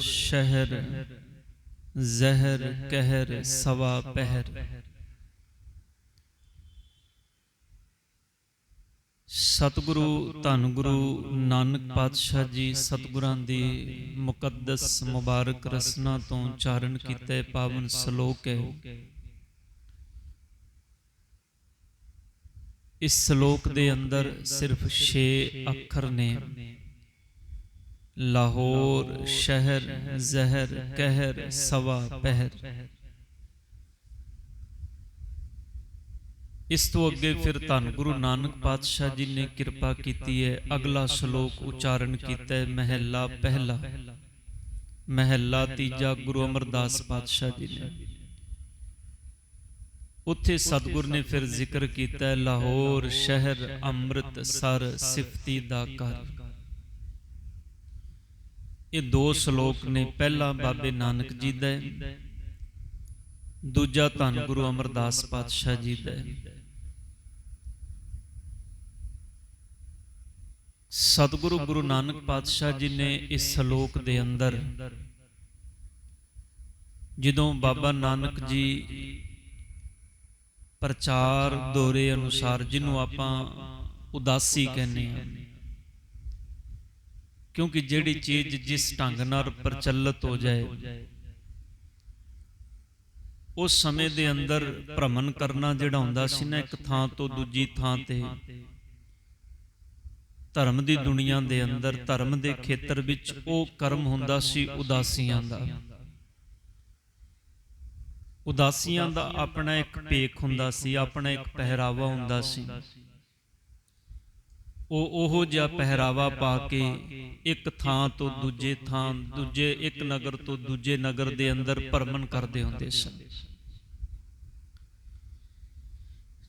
ਸ਼ਹਿਰ, ਜ਼ਹਿਰ, ਕਹਿਰ, ਸਵਾ ਪਹਿਰ। ਸਤਿਗੁਰੂ ਧੰਨ ਗੁਰੂ ਨਾਨਕ ਪਾਤਸ਼ਾਹ ਜੀ ਸਤਿਗੁਰਾਂ ਦੀ ਮੁਕੱਦਸ ਮੁਬਾਰਕ ਰਸਨਾ ਤੋਂ ਉਚਾਰਨ ਕੀਤੇ ਪਾਵਨ ਸ਼ਲੋਕ ਹੈ। ਇਸ ਸ਼ਲੋਕ ਦੇ ਅੰਦਰ ਸਿਰਫ 6 ਅੱਖਰ ਨੇ। ਲਾਹੌਰ ਸ਼ਹਿਰ ਜ਼ਹਿਰ ਕਹਿਰ ਸਵਾ ਪਹਿਰ। ਇਸ ਤੋਂ ਅੱਗੇ ਫਿਰ ਧੰਨ ਗੁਰੂ ਨਾਨਕ ਪਾਤਸ਼ਾਹ ਜੀ ਨੇ ਕਿਰਪਾ ਕੀਤੀ ਹੈ। ਅਗਲਾ ਸ਼ਲੋਕ ਉਚਾਰਨ ਕੀਤਾ ਹੈ। ਮਹਿਲਾ ਪਹਿਲਾ। ਮਹਿਲਾ ਤੀਜਾ ਗੁਰੂ ਅਮਰਦਾਸ ਪਾਤਸ਼ਾਹ ਜੀ ਨੇ। ਉੱਥੇ ਸਤਿਗੁਰ ਨੇ ਫਿਰ ਜ਼ਿਕਰ ਕੀਤਾ ਹੈ। ਲਾਹੌਰ ਸ਼ਹਿਰ ਅੰਮ੍ਰਿਤਸਰ ਸਿਫਤੀ ਦਾ ਘਰ। ਇਹ ਦੋ ਸ਼ਲੋਕ ਨੇ। ਪਹਿਲਾ ਬਾਬੇ ਨਾਨਕ ਜੀ ਦਾ ਹੈ। ਦੂਜਾ ਧੰਨ ਗੁਰੂ ਅਮਰਦਾਸ ਪਾਤਸ਼ਾਹ ਜੀ ਦਾ ਹੈ। ਸਤਿਗੁਰੂ ਗੁਰੂ ਨਾਨਕ ਪਾਤਸ਼ਾਹ ਜੀ ਨੇ ਇਸ ਸ਼ਲੋਕ ਦੇ ਅੰਦਰ ਜਦੋਂ ਬਾਬਾ ਨਾਨਕ ਜੀ ਪ੍ਰਚਾਰ ਦੌਰੇ ਅਨੁਸਾਰ ਜਿਹਨੂੰ ਆਪਾਂ ਉਦਾਸੀ ਕਹਿੰਦੇ ਆ ਕਿਉਂਕਿ ਜਿਹੜੀ ਚੀਜ਼ ਜਿਸ ਢੰਗ ਨਾਲ ਪ੍ਰਚਲਿਤ ਹੋ ਜਾਏ ਉਸ ਸਮੇਂ ਦੇ ਅੰਦਰ ਭ੍ਰਮਣ ਕਰਨਾ ਜਿਹੜਾ ਹੁੰਦਾ ਸੀ ਨਾ ਇੱਕ ਥਾਂ ਤੋਂ ਦੂਜੀ ਥਾਂ ਤੇ ਧਰਮ ਦੀ ਦੁਨੀਆ ਦੇ ਅੰਦਰ ਧਰਮ ਦੇ ਖੇਤਰ ਵਿੱਚ ਉਹ ਕਰਮ ਹੁੰਦਾ ਸੀ ਉਦਾਸੀਆਂ ਦਾ। ਉਦਾਸੀਆਂ ਦਾ। ਆਪਣਾ ਇੱਕ ਭੇਖ ਹੁੰਦਾ ਸੀ ਆਪਣਾ ਇੱਕ ਪਹਿਰਾਵਾ ਹੁੰਦਾ ਸੀ। ਉਹ ਉਹੋ ਜਿਹਾ ਪਹਿਰਾਵਾ ਪਾ ਕੇ ਇੱਕ ਥਾਂ ਤੋਂ ਦੂਜੇ ਥਾਂ, ਦੂਜੇ ਇੱਕ ਨਗਰ ਤੋਂ ਦੂਜੇ ਨਗਰ ਦੇ ਅੰਦਰ ਭਰਮਣ ਕਰਦੇ ਹੁੰਦੇ ਸਨ।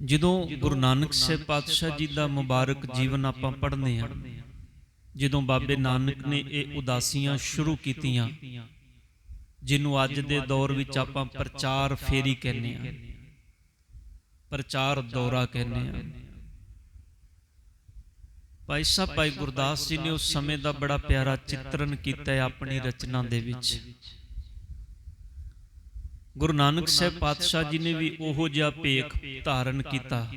ਜਦੋਂ ਗੁਰੂ ਨਾਨਕ ਸਾਹਿਬ ਪਾਤਸ਼ਾਹ ਜੀ ਦਾ ਮੁਬਾਰਕ ਜੀਵਨ ਆਪਾਂ ਪੜ੍ਹਨੇ ਆ ਜਦੋਂ ਬਾਬੇ ਨਾਨਕ ਨੇ ਇਹ ਉਦਾਸੀਆਂ ਸ਼ੁਰੂ ਕੀਤੀਆਂ, ਜਿਹਨੂੰ ਅੱਜ ਦੇ ਦੌਰ ਵਿੱਚ ਆਪਾਂ ਪ੍ਰਚਾਰ ਫੇਰੀ ਕਹਿੰਦੇ ਆ ਪ੍ਰਚਾਰ ਦੌਰਾ ਕਹਿੰਦੇ ਆ ਭਾਈ ਸਾਹਿਬ, ਭਾਈ ਗੁਰਦਾਸ ਜੀ ਨੇ ਉਸ ਸਮੇਂ ਦਾ ਬੜਾ ਪਿਆਰਾ ਚਿੱਤਰਨ ਕੀਤਾ ਹੈ ਆਪਣੀ ਰਚਨਾ ਦੇ ਵਿੱਚ। ਗੁਰੂ ਨਾਨਕ ਸਾਹਿਬ ਪਾਤਸ਼ਾਹ ਜੀ ਨੇ ਵੀ ਉਹੋ ਜਿਹਾ ਭੇਖ ਧਾਰਨ ਕੀਤਾ।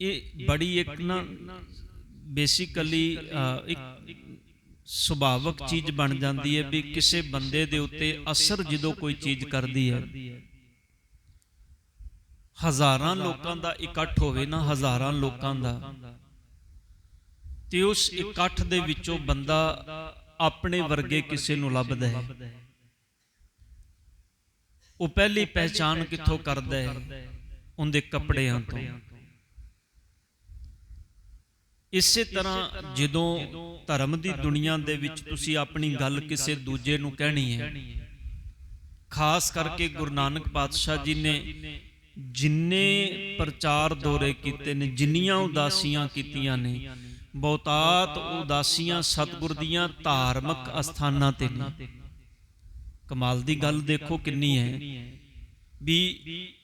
ਇਹ ਬੜੀ ਇੱਕ ਨਾ ਬੇਸਿਕਲੀ ਇੱਕ ਸੁਭਾਵਕ ਚੀਜ਼ ਬਣ ਜਾਂਦੀ ਹੈ ਵੀ ਕਿਸੇ ਬੰਦੇ ਦੇ ਉੱਤੇ ਅਸਰ ਜਦੋਂ ਕੋਈ ਚੀਜ਼ ਕਰਦੀ ਹੈ। ਹਜ਼ਾਰਾਂ ਲੋਕਾਂ ਦਾ ਇਕੱਠ ਹੋਵੇ ਨਾ, ਹਜ਼ਾਰਾਂ ਲੋਕਾਂ ਦਾ। ਤੇ ਉਸ ਇਕੱਠ ਦੇ ਵਿੱਚੋਂ ਬੰਦਾ ਆਪਣੇ ਵਰਗੇ ਕਿਸੇ ਨੂੰ ਲੱਭਦਾ ਹੈ। ਉਹ ਪਹਿਲੀ ਪਹਿਚਾਨ ਕਿੱਥੋਂ ਕਰਦਾ ਹੈ? ਉਹਦੇ ਕੱਪੜਿਆਂ ਤੋਂ। ਇਸੇ ਤਰ੍ਹਾਂ ਜਦੋਂ ਧਰਮ ਦੀ ਦੁਨੀਆ ਦੇ ਵਿੱਚ ਤੁਸੀਂ ਆਪਣੀ ਗੱਲ ਕਿਸੇ ਦੂਜੇ ਨੂੰ ਕਹਿਣੀ ਹੈ, ਖਾਸ ਕਰਕੇ ਗੁਰੂ ਨਾਨਕ ਪਾਤਸ਼ਾਹ ਜੀ ਨੇ ਜਿੰਨੇ ਪ੍ਰਚਾਰ ਦੌਰੇ ਕੀਤੇ ਨੇ, ਜਿੰਨੀਆਂ ਉਦਾਸੀਆਂ ਕੀਤੀਆਂ ਨੇ, ਬਹੁਤਾਤ ਉਦਾਸੀਆਂ ਸਤਿਗੁਰ ਦੀਆਂ ਧਾਰਮਿਕ ਅਸਥਾਨਾਂ ਤੇ ਨੇ। ਕਮਾਲ ਦੀ ਗੱਲ ਦੇਖੋ ਕਿੰਨੀ ਹੈ ਵੀ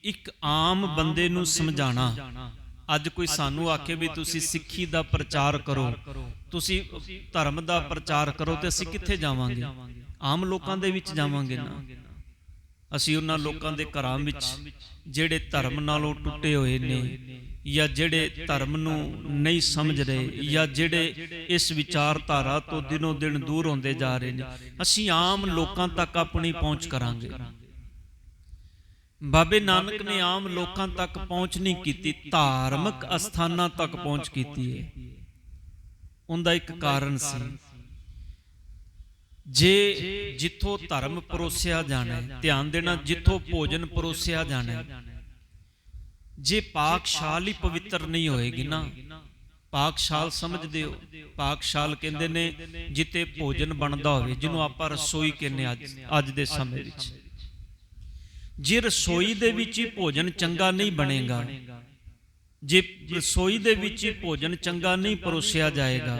ਇੱਕ ਆਮ ਬੰਦੇ ਨੂੰ ਸਮਝਾਣਾ ਅੱਜ ਕੋਈ ਸਾਨੂੰ ਆਖੇ ਵੀ ਤੁਸੀਂ ਸਿੱਖੀ ਦਾ ਪ੍ਰਚਾਰ ਕਰੋ, ਤੁਸੀਂ ਧਰਮ ਦਾ ਪ੍ਰਚਾਰ ਕਰੋ ਤੇ ਅਸੀਂ ਕਿੱਥੇ ਜਾਵਾਂਗੇ? ਆਮ ਲੋਕਾਂ ਦੇ ਵਿੱਚ ਜਾਵਾਂਗੇ ਨਾ। ਅਸੀਂ ਉਹਨਾਂ ਲੋਕਾਂ ਦੇ ਘਰਾਂ ਵਿੱਚ ਜਿਹੜੇ ਧਰਮ ਨਾਲੋਂ ਟੁੱਟੇ ਹੋਏ ਨੇ ਜਾਂ ਜਿਹੜੇ ਧਰਮ ਨੂੰ ਨਹੀਂ ਸਮਝ ਰਹੇ ਜਾਂ ਜਿਹੜੇ ਇਸ ਵਿਚਾਰਧਾਰਾ ਤੋਂ ਦਿਨੋਂ ਦਿਨ ਦੂਰ ਹੁੰਦੇ ਜਾ ਰਹੇ ਨੇ, ਅਸੀਂ ਆਮ ਲੋਕਾਂ ਤੱਕ ਆਪਣੀ ਪਹੁੰਚ ਕਰਾਂਗੇ। ਬਾਬੇ ਨਾਨਕ ਨੇ ਆਮ ਲੋਕਾਂ ਤੱਕ ਪਹੁੰਚ ਨਹੀਂ ਕੀਤੀ, ਧਾਰਮਿਕ ਅਸਥਾਨਾਂ ਤੱਕ ਪਹੁੰਚ ਕੀਤੀ ਹੈ ਉਹਦਾ ਇੱਕ ਕਾਰਨ ਸੀ ਜੇ ਜਿੱਥੋਂ ਧਰਮ ਪਰੋਸਿਆ ਜਾਣਾ ਹੈ ਧਿਆਨ ਦੇਣਾ ਜਿੱਥੋਂ ਭੋਜਨ ਪਰੋਸਿਆ ਜਾਣਾ ਹੈ ਜੇ ਪਾਕਸ਼ਾਲ ਹੀ ਪਵਿੱਤਰ ਨਹੀਂ ਹੋਏਗੀ ਨਾ, ਪਾਕਸ਼ਾਲ ਸਮਝਦੇ ਹੋ। ਪਾਕਸ਼ਾਲ ਕਹਿੰਦੇ ਨੇ ਜਿੱਤੇ ਭੋਜਨ ਬਣਦਾ ਹੋਵੇ, ਜਿਹਨੂੰ ਆਪਾਂ ਰਸੋਈ ਕਹਿੰਦੇ ਅੱਜ ਅੱਜ ਦੇ ਸਮੇਂ ਵਿੱਚ। ਜੇ ਰਸੋਈ ਦੇ ਵਿੱਚ ਹੀ ਭੋਜਨ ਚੰਗਾ ਨਹੀਂ ਬਣੇਗਾ, ਜੇ ਰਸੋਈ ਦੇ ਵਿੱਚ ਹੀ ਭੋਜਨ ਚੰਗਾ ਨਹੀਂ ਪਰੋਸਿਆ ਜਾਏਗਾ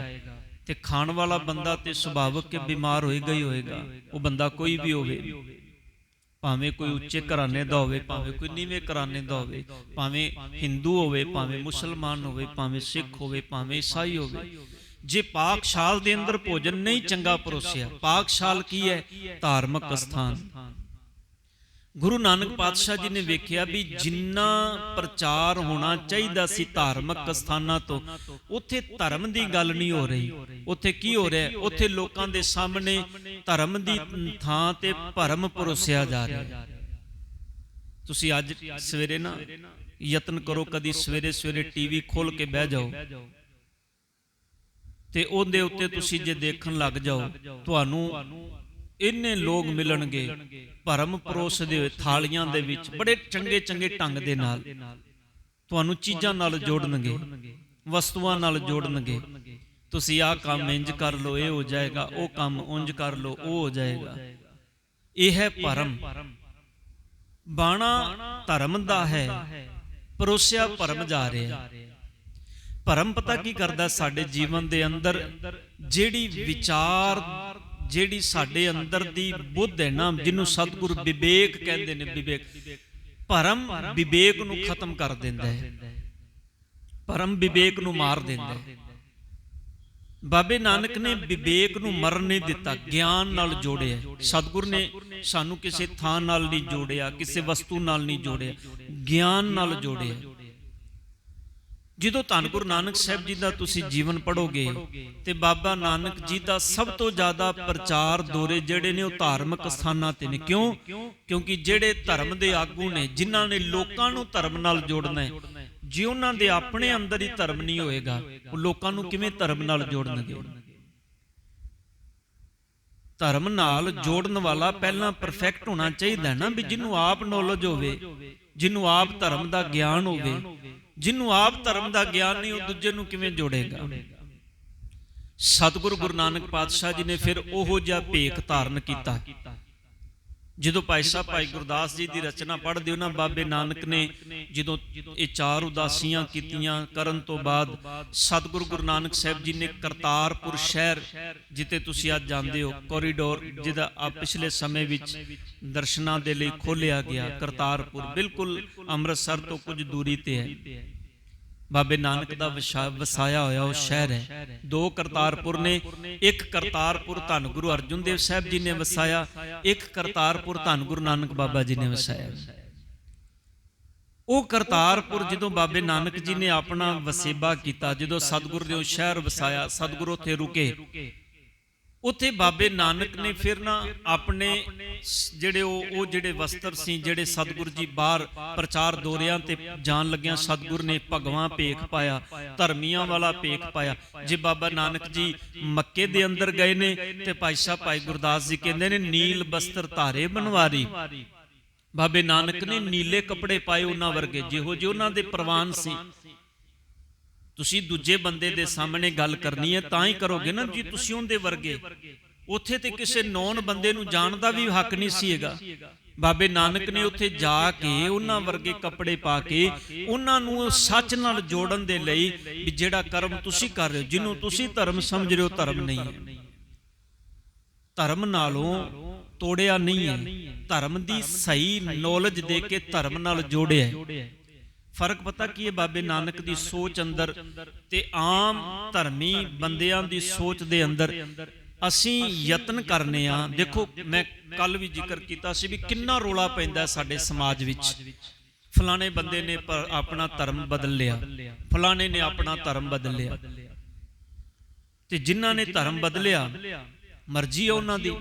ਤੇ ਖਾਣ ਵਾਲਾ ਬੰਦਾ ਤੇ ਸੁਭਾਵਕ ਕੇ ਬਿਮਾਰ ਹੋਏਗਾ ਹੀ ਹੋਏਗਾ, ਉਹ ਬੰਦਾ ਕੋਈ ਵੀ ਹੋਵੇ। ਭਾਵੇਂ ਕੋਈ ਉੱਚੇ ਘਰਾਣੇ ਦਾ ਹੋਵੇ, ਭਾਵੇਂ ਕੋਈ ਨੀਵੇਂ ਘਰਾਣੇ ਦਾ ਹੋਵੇ, ਭਾਵੇਂ ਹਿੰਦੂ ਹੋਵੇ, ਭਾਵੇਂ ਮੁਸਲਮਾਨ ਹੋਵੇ, ਭਾਵੇਂ ਸਿੱਖ ਹੋਵੇ, ਭਾਵੇਂ ਈਸਾਈ ਹੋਵੇ। ਜੇ ਪਾਕਸ਼ਾਲ ਦੇ ਅੰਦਰ ਭੋਜਨ ਨਹੀਂ ਚੰਗਾ ਪਰੋਸਿਆ, ਪਾਕਸ਼ਾਲ ਕੀ ਹੈ? ਧਾਰਮਿਕ ਸਥਾਨ ਗੁਰੂ ਨਾਨਕ ਪਾਤਸ਼ਾਹ ਜੀ ਨੇ ਵੇਖਿਆ ਵੀ ਜਿੰਨਾ ਪ੍ਰਚਾਰ ਹੋਣਾ ਚਾਹੀਦਾ ਸੀ ਧਾਰਮਿਕ ਸਥਾਨਾਂ ਤੋਂ, ਉੱਥੇ ਧਰਮ ਦੀ ਗੱਲ ਨਹੀਂ ਹੋ ਰਹੀ। ਉੱਥੇ ਕੀ ਹੋ ਰਿਹਾ? ਉੱਥੇ ਲੋਕਾਂ ਦੇ ਸਾਹਮਣੇ ਧਰਮ ਦੀ ਥਾਂ ਤੇ ਭਰਮ ਪਰੋਸਿਆ ਜਾ ਰਿਹਾ। ਤੁਸੀਂ ਅੱਜ ਸਵੇਰੇ ਨਾ ਯਤਨ ਕਰੋ, ਕਦੀ ਸਵੇਰੇ ਸਵੇਰੇ ਟੀਵੀ ਖੋਲ ਕੇ ਬਹਿ ਜਾਓ। ਤੇ ਉਹਦੇ ਉੱਤੇ ਤੁਸੀਂ ਜੇ ਦੇਖਣ ਲੱਗ ਜਾਓ, ਤੁਹਾਨੂੰ ਇੰਨੇ ਲੋਕ ਮਿਲਣਗੇ। ਭਰਮ ਪਰੋਸਦੇ ਹੋਏ ਥਾਲੀਆਂ ਦੇ ਵਿੱਚ ਬੜੇ ਚੰਗੇ ਚੰਗੇ ਢੰਗ ਦੇ ਨਾਲ ਤੁਹਾਨੂੰ ਚੀਜ਼ਾਂ ਨਾਲ ਜੋੜਨਗੇ। ਵਸਤੂਆਂ ਨਾਲ ਜੋੜਨਗੇ। ਤੁਸੀਂ ਆਹ ਕੰਮ ਇੰਜ ਕਰ ਲਓ ਇਹ ਹੋ ਜਾਏਗਾ ਉਹ ਕੰਮ ਉਂਝ ਕਰ ਲਓ ਉਹ ਹੋ ਜਾਏਗਾ। ਇਹ ਹੈ ਭਰਮ। ਬਾਣਾ ਧਰਮ ਦਾ ਹੈ। ਪਰੋਸਿਆ ਭਰਮ ਜਾ ਰਿਹਾ। ਭਰਮ ਪਤਾ ਕੀ ਕਰਦਾ ਸਾਡੇ ਜੀਵਨ ਦੇ ਅੰਦਰ? ਜਿਹੜੀ ਵਿਚਾਰ ਜਿਹੜੀ ਸਾਡੇ ਅੰਦਰ ਦੀ ਬੁੱਧ ਹੈ ਨਾ, ਜਿਹਨੂੰ ਸਤਿਗੁਰ ਵਿਵੇਕ ਕਹਿੰਦੇ ਨੇ, ਵਿਵੇਕ। ਭਰਮ ਵਿਵੇਕ ਨੂੰ ਖਤਮ ਕਰ ਦਿੰਦਾ ਹੈ। ਭਰਮ ਵਿਵੇਕ ਨੂੰ ਮਾਰ ਦਿੰਦਾ ਹੈ। ਬਾਬੇ ਨਾਨਕ ਨੇ ਵਿਵੇਕ ਨੂੰ ਮਰਨ ਨਹੀਂ ਦਿੱਤਾ, ਗਿਆਨ ਨਾਲ ਜੋੜਿਆ। ਸਤਿਗੁਰ ਨੇ ਸਾਨੂੰ ਕਿਸੇ ਥਾਂ ਨਾਲ ਨਹੀਂ ਜੋੜਿਆ, ਕਿਸੇ ਵਸਤੂ ਨਾਲ ਨਹੀਂ ਜੋੜਿਆ, ਗਿਆਨ ਨਾਲ ਜੋੜਿਆ। ਜਦੋਂ ਧੰਨ ਗੁਰੂ ਨਾਨਕ ਸਾਹਿਬ ਜੀ ਦਾ ਤੁਸੀਂ ਜੀਵਨ ਪੜੋਗੇ ਤੇ ਬਾਬਾ ਨਾਨਕ ਜੀ ਦਾ ਸਭ ਤੋਂ ਜ਼ਿਆਦਾ ਪ੍ਰਚਾਰ ਦੋਰੇ ਜਿਹੜੇ ਨੇ ਉਹ ਧਾਰਮਿਕ ਸਥਾਨਾਂ ਤੇ ਨੇ। ਕਿਉਂ? ਕਿਉਂਕਿ ਜਿਹੜੇ ਧਰਮ ਦੇ ਆਗੂ ਨੇ, ਜਿਨ੍ਹਾਂ ਨੇ ਲੋਕਾਂ ਨੂੰ ਧਰਮ ਨਾਲ ਜੋੜਨਾ ਹੈ, ਜੇ ਉਹਨਾਂ ਦੇ ਆਪਣੇ ਅੰਦਰ ਹੀ ਧਰਮ ਨਹੀਂ ਹੋਏਗਾ, ਉਹ ਲੋਕਾਂ ਨੂੰ ਕਿਵੇਂ ਧਰਮ ਨਾਲ ਜੋੜਨਗੇ? ਧਰਮ ਨਾਲ ਜੋੜਨ ਵਾਲਾ ਪਹਿਲਾਂ ਪਰਫੈਕਟ ਹੋਣਾ ਚਾਹੀਦਾ ਨਾ ਵੀ ਜਿਹਨੂੰ ਆਪ ਨੌਲੇਜ ਹੋਵੇ। ਜਿਹਨੂੰ ਆਪ ਧਰਮ ਦਾ ਗਿਆਨ ਹੋਵੇ ਜਿਹਨੂੰ ਆਪ ਧਰਮ ਦਾ ਗਿਆਨ ਨਹੀਂ, ਉਹ ਦੂਜੇ ਨੂੰ ਕਿਵੇਂ ਜੋੜੇਗਾ? ਸਤਿਗੁਰੂ ਗੁਰੂ ਨਾਨਕ ਪਾਤਸ਼ਾਹ ਜੀ ਨੇ ਫਿਰ ਉਹੋ ਜਿਹਾ ਭੇਖ ਧਾਰਨ ਕੀਤਾ। ਜਦੋਂ ਭਾਈ ਸਾਹਿਬ, ਭਾਈ ਗੁਰਦਾਸ ਜੀ ਦੀ ਰਚਨਾ ਪੜ੍ਹਦੇ ਹੋ ਨਾ, ਬਾਬੇ ਨਾਨਕ ਨੇ ਜਦੋਂ ਇਹ ਚਾਰ ਉਦਾਸੀਆਂ ਕੀਤੀਆਂ ਕਰਨ ਤੋਂ ਬਾਅਦ ਸਤਿਗੁਰੂ ਗੁਰੂ ਨਾਨਕ ਸਾਹਿਬ ਜੀ ਨੇ ਕਰਤਾਰਪੁਰ ਸ਼ਹਿਰ ਜਿੱਤੇ ਤੁਸੀਂ ਅੱਜ ਜਾਂਦੇ ਹੋ ਕੋਰੀਡੋਰ ਜਿਹਦਾ ਆ ਪਿਛਲੇ ਸਮੇਂ ਵਿੱਚ ਦਰਸ਼ਨਾਂ ਦੇ ਲਈ ਖੋਲਿਆ ਗਿਆ, ਕਰਤਾਰਪੁਰ। ਬਿਲਕੁਲ ਅੰਮ੍ਰਿਤਸਰ ਤੋਂ ਕੁਝ ਦੂਰੀ ਤੇ ਹੈ। ਬਾਬੇ ਨਾਨਕ ਦਾ ਵਸਾਇਆ ਹੋਇਆ ਉਹ ਸ਼ਹਿਰ ਹੈ। ਦੋ ਕਰਤਾਰਪੁਰ ਨੇ, ਇੱਕ ਕਰਤਾਰਪੁਰ ਧੰਨ ਗੁਰੂ ਅਰਜਨ ਦੇਵ ਸਾਹਿਬ ਜੀ ਨੇ ਵਸਾਇਆ, ਇੱਕ ਕਰਤਾਰਪੁਰ ਧੰਨ ਗੁਰੂ ਨਾਨਕ ਬਾਬਾ ਜੀ ਨੇ ਵਸਾਇਆ। ਉਹ ਕਰਤਾਰਪੁਰ ਜਦੋਂ ਬਾਬੇ ਨਾਨਕ ਜੀ ਨੇ ਆਪਣਾ ਵਸੇਬਾ ਕੀਤਾ, ਜਦੋਂ ਸਤਿਗੁਰ ਨੇ ਉਹ ਸ਼ਹਿਰ ਵਸਾਇਆ, ਸਤਿਗੁਰ ਉੱਥੇ ਰੁਕੇ ਉੱਥੇ ਬਾਬੇ ਨਾਨਕ ਨੇ ਫਿਰ ਨਾ ਆਪਣੇ ਜਿਹੜੇ ਉਹ ਉਹ ਜਿਹੜੇ ਵਸਤਰ ਸੀ, ਜਿਹੜੇ ਸਤਿਗੁਰ ਜੀ ਬਾਹਰ ਪ੍ਰਚਾਰ ਦੋਰਿਆਂ ਤੇ ਜਾਣ ਲੱਗਿਆਂ, ਸਤਿਗੁਰ ਨੇ ਭਗਵਾਂ ਭੇਖ ਪਾਇਆ, ਧਰਮੀਆਂ ਵਾਲਾ ਭੇਖ ਪਾਇਆ। ਜੇ ਬਾਬਾ ਨਾਨਕ ਜੀ ਮੱਕੇ ਦੇ ਅੰਦਰ ਗਏ ਨੇ ਤੇ ਭਾਈ ਸਾਹਿਬ, ਭਾਈ ਗੁਰਦਾਸ ਜੀ ਕਹਿੰਦੇ ਨੇ, ਨੀਲ ਬਸਤਰ ਧਾਰੇ ਬਨਵਾਰੀ ਬਾਬੇ ਨਾਨਕ ਨੇ ਨੀਲੇ ਕੱਪੜੇ ਪਾਏ ਉਹਨਾਂ ਵਰਗੇ, ਜਿਹੋ ਜਿਹੇ ਉਹਨਾਂ ਦੇ ਪ੍ਰਵਾਨ ਸੀ। ਤੁਸੀਂ ਦੂਜੇ ਬੰਦੇ ਦੇ ਸਾਹਮਣੇ ਗੱਲ ਕਰਨੀ ਹੈ, ਤਾਂ ਹੀ ਕਰੋਗੇ ਨਾ ਜੀ, ਤੁਸੀਂ ਉਹਦੇ ਵਰਗੇ। ਉੱਥੇ ਤੇ ਕਿਸੇ ਨੌਨ ਬੰਦੇ ਨੂੰ ਜਾਣ ਦਾ ਵੀ ਹੱਕ ਨਹੀਂ ਸੀ ਹੈਗਾ। ਬਾਬੇ ਨਾਨਕ ਨੇ ਉੱਥੇ ਜਾ ਕੇ ਉਹਨਾਂ ਵਰਗੇ ਕੱਪੜੇ ਪਾ ਕੇ ਉਹਨਾਂ ਨੂੰ ਸੱਚ ਨਾਲ ਜੋੜਨ ਦੇ ਲਈ ਵੀ ਜਿਹੜਾ ਕਰਮ ਤੁਸੀਂ ਕਰ ਰਹੇ ਹੋ, ਜਿਹਨੂੰ ਤੁਸੀਂ ਧਰਮ ਸਮਝ ਰਹੇ ਹੋ, ਧਰਮ ਨਹੀਂ ਹੈ। ਧਰਮ ਨਾਲੋਂ ਤੋੜਿਆ ਨਹੀਂ ਹੈ। ਧਰਮ ਦੀ ਸਹੀ ਨੌਲੇਜ ਦੇ ਕੇ ਧਰਮ ਨਾਲ ਜੋੜਿਆ ਹੈ। ਫ਼ਰਕ ਪਤਾ ਕੀ ਹੈ ਬਾਬੇ ਨਾਨਕ ਦੀ ਸੋਚ ਅੰਦਰ ਤੇ ਆਮ ਧਰਮੀ ਬੰਦਿਆਂ ਦੀ ਸੋਚ ਦੇ ਅੰਦਰ ਅਸੀਂ ਯਤਨ ਕਰਨੇ ਆ। ਦੇਖੋ, ਮੈਂ ਕੱਲ ਵੀ ਜ਼ਿਕਰ ਕੀਤਾ ਸੀ ਵੀ ਕਿੰਨਾ ਰੋਲਾ ਪੈਂਦਾ ਸਾਡੇ ਸਮਾਜ ਵਿੱਚ। ਫਲਾਣੇ ਬੰਦੇ ਨੇ ਆਪਣਾ ਧਰਮ ਬਦਲ ਲਿਆ। ਫਲਾਣੇ ਨੇ ਆਪਣਾ ਧਰਮ ਬਦਲ ਲਿਆ। ਤੇ ਜਿਨ੍ਹਾਂ ਨੇ ਧਰਮ ਬਦਲਿਆ, ਮਰਜ਼ੀ ਹੈ ਉਹਨਾਂ ਦੀ।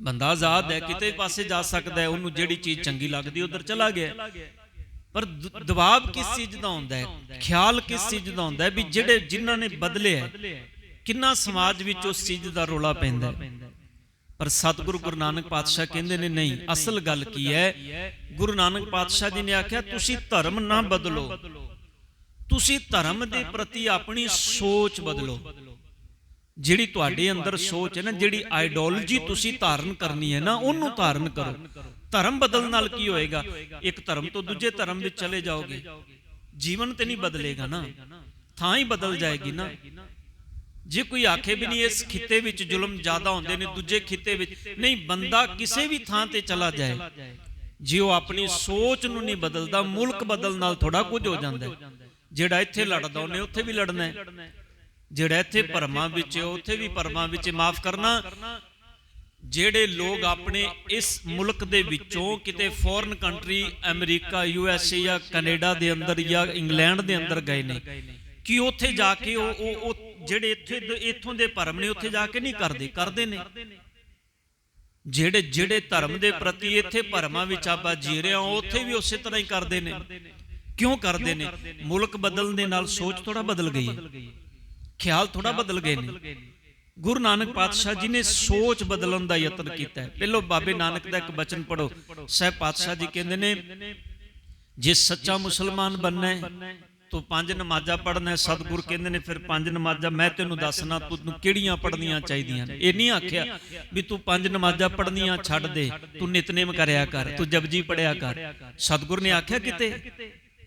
ਬੰਦਾ ਆਜ਼ਾਦ ਹੈ, ਕਿਤੇ ਪਾਸੇ ਜਾ ਸਕਦਾ ਹੈ, ਉਹਨੂੰ ਜਿਹੜੀ ਚੀਜ਼ ਚੰਗੀ ਲੱਗਦੀ, ਉਧਰ ਚਲਾ ਗਿਆ। ਪਰ ਦਬਾਅ ਕਿਸ ਚੀਜ਼ ਦਾ ਹੁੰਦਾ ਹੈ? ਖਿਆਲ ਕਿਸ ਚੀਜ਼ ਦਾ ਹੁੰਦਾ ਹੈ ਵੀ ਜਿਹੜੇ ਜਿਨ੍ਹਾਂ ਨੇ ਬਦਲਿਆ ਕਿੰਨਾ ਸਮਾਜ ਵਿੱਚ ਉਸ ਚੀਜ਼ ਦਾ ਰੋਲਾ ਪੈਂਦਾ ਹੈ? ਪਰ ਸਤਿਗੁਰੂ ਗੁਰੂ ਨਾਨਕ ਪਾਤਸ਼ਾਹ ਕਹਿੰਦੇ ਨੇ, ਨਹੀਂ, ਅਸਲ ਗੱਲ ਕੀ ਹੈ? ਗੁਰੂ ਨਾਨਕ ਪਾਤਸ਼ਾਹ ਜੀ ਨੇ ਆਖਿਆ, ਤੁਸੀਂ ਧਰਮ ਨਾ ਬਦਲੋ। ਤੁਸੀਂ ਧਰਮ ਦੇ ਪ੍ਰਤੀ ਆਪਣੀ ਸੋਚ ਬਦਲੋ। ਜਿਹੜੀ ਤੁਹਾਡੇ ਅੰਦਰ ਸੋਚ ਹੈ ਨਾ, ਜਿਹੜੀ ਆਈਡੀਓਲੋਜੀ ਤੁਸੀਂ ਧਾਰਨ ਕਰਨੀ ਹੈ ਨਾ, ਉਹਨੂੰ ਧਾਰਨ ਕਰੋ। ਧਰਮ ਬਦਲਣ ਨਾਲ ਕੀ ਹੋਏਗਾ? ਇੱਕ ਧਰਮ ਤੋਂ ਦੂਜੇ ਧਰਮ ਵਿੱਚ ਚਲੇ ਜਾਓਗੇ। ਜੀਵਨ ਤੇ ਨਹੀਂ ਬਦਲੇਗਾ ਨਾ। ਥਾਂ ਹੀ ਬਦਲ ਜਾਏਗੀ ਨਾ। ਜੇ ਕੋਈ ਆਖੇ ਵੀ ਨਹੀਂ, ਇਸ ਖਿੱਤੇ ਵਿੱਚ ਜ਼ੁਲਮ ਜ਼ਿਆਦਾ ਹੁੰਦੇ ਨੇ, ਦੂਜੇ ਖਿੱਤੇ ਵਿੱਚ, ਨਹੀਂ, ਬੰਦਾ ਕਿਸੇ ਵੀ ਥਾਂ ਤੇ ਚਲਾ ਜਾਏ। ਜੇ ਉਹ ਆਪਣੀ ਸੋਚ ਨੂੰ ਨਹੀਂ ਬਦਲਦਾ, ਮੁਲਕ ਬਦਲ ਨਾਲ ਥੋੜਾ ਕੁਝ ਹੋ ਜਾਂਦਾ ਜਿਹੜਾ ਇੱਥੇ ਲੜਦਾ, ਉਹਨੇ ਉੱਥੇ ਵੀ ਲੜਨਾ ਹੈ। ਜਿਹੜਾ ਇੱਥੇ ਭਰਮਾਂ ਵਿੱਚ ਹੈ, ਉੱਥੇ ਵੀ ਭਰਮਾਂ ਵਿੱਚ ਮਾਫ ਕਰਨਾ। ਜਿਹੜੇ ਲੋਕ ਆਪਣੇ ਇਸ ਮੁਲਕ ਦੇ ਵਿੱਚੋਂ ਕਿਤੇ foreign country America U S A ਜਾਂ ਕੈਨੇਡਾ ਦੇ ਅੰਦਰ ਜਾਂ ਇੰਗਲੈਂਡ ਦੇ ਅੰਦਰ ਗਏ ਨੇ ਕਿ ਉੱਥੇ ਜਾ ਕੇ ਉਹ ਉਹ ਜਿਹੜੇ ਇੱਥੇ ਇੱਥੋਂ ਦੇ ਭਰਮ ਨੇ ਉੱਥੇ ਜਾ ਕੇ ਨਹੀਂ ਕਰਦੇ ਕਰਦੇ ਨੇ। ਜਿਹੜੇ ਜਿਹੜੇ ਧਰਮ ਦੇ ਪ੍ਰਤੀ ਇੱਥੇ ਭਰਮਾਂ ਵਿੱਚ ਆਪਾਂ ਜੀ ਰਹੇ ਹਾਂ ਉੱਥੇ ਵੀ ਉਸੇ ਤਰ੍ਹਾਂ ਹੀ ਕਰਦੇ ਨੇ। ਕਿਉਂ ਕਰਦੇ ਨੇ? ਮੁਲਕ ਬਦਲਣ ਦੇ ਨਾਲ ਸੋਚ ਥੋੜਾ ਬਦਲ ਗਈ ਹੈ। ਖਿਆਲ ਥੋੜਾ ਬਦਲ ਗਏ ਨੇ। ਗੁਰੂ ਨਾਨਕ ਪਾਤਸ਼ਾਹ ਜੀ ਨੇ ਸੋਚ ਬਦਲਣ ਦਾ ਯਤਨ ਕੀਤਾ ਹੈ। ਪਹਿਲੋ ਬਾਬੇ ਨਾਨਕ ਦਾ ਇੱਕ ਬਚਨ ਪੜੋ ਸਹਿਬ ਪਾਤਸ਼ਾਹ ਜੀ ਕਹਿੰਦੇ ਨੇ ਜੇ ਸੱਚਾ ਮੁਸਲਮਾਨ ਬਣਨਾ ਹੈ ਤੂੰ ਪੰਜ ਨਮਾਜ਼ਾਂ ਪੜ੍ਹਨਾ ਹੈ। ਸਤਿਗੁਰ ਕਹਿੰਦੇ ਨੇ ਫਿਰ ਪੰਜ ਨਮਾਜ਼ਾਂ ਮੈਂ ਤੈਨੂੰ ਦੱਸਣਾ ਤੈਨੂੰ ਕਿਹੜੀਆਂ ਪੜ੍ਹਨੀਆਂ ਚਾਹੀਦੀਆਂ ਨੇ? ਇਹ ਨਹੀਂ ਆਖਿਆ ਵੀ ਤੂੰ ਪੰਜ ਨਮਾਜ਼ਾਂ ਪੜ੍ਹਨੀਆਂ ਛੱਡ ਦੇ ਤੂੰ ਨਿਤਨੇਮ ਕਰਿਆ ਕਰ ਤੂੰ ਜਪਜੀ ਪੜਿਆ ਕਰ। ਸਤਿਗੁਰ ਨੇ ਆਖਿਆ ਕਿਤੇ?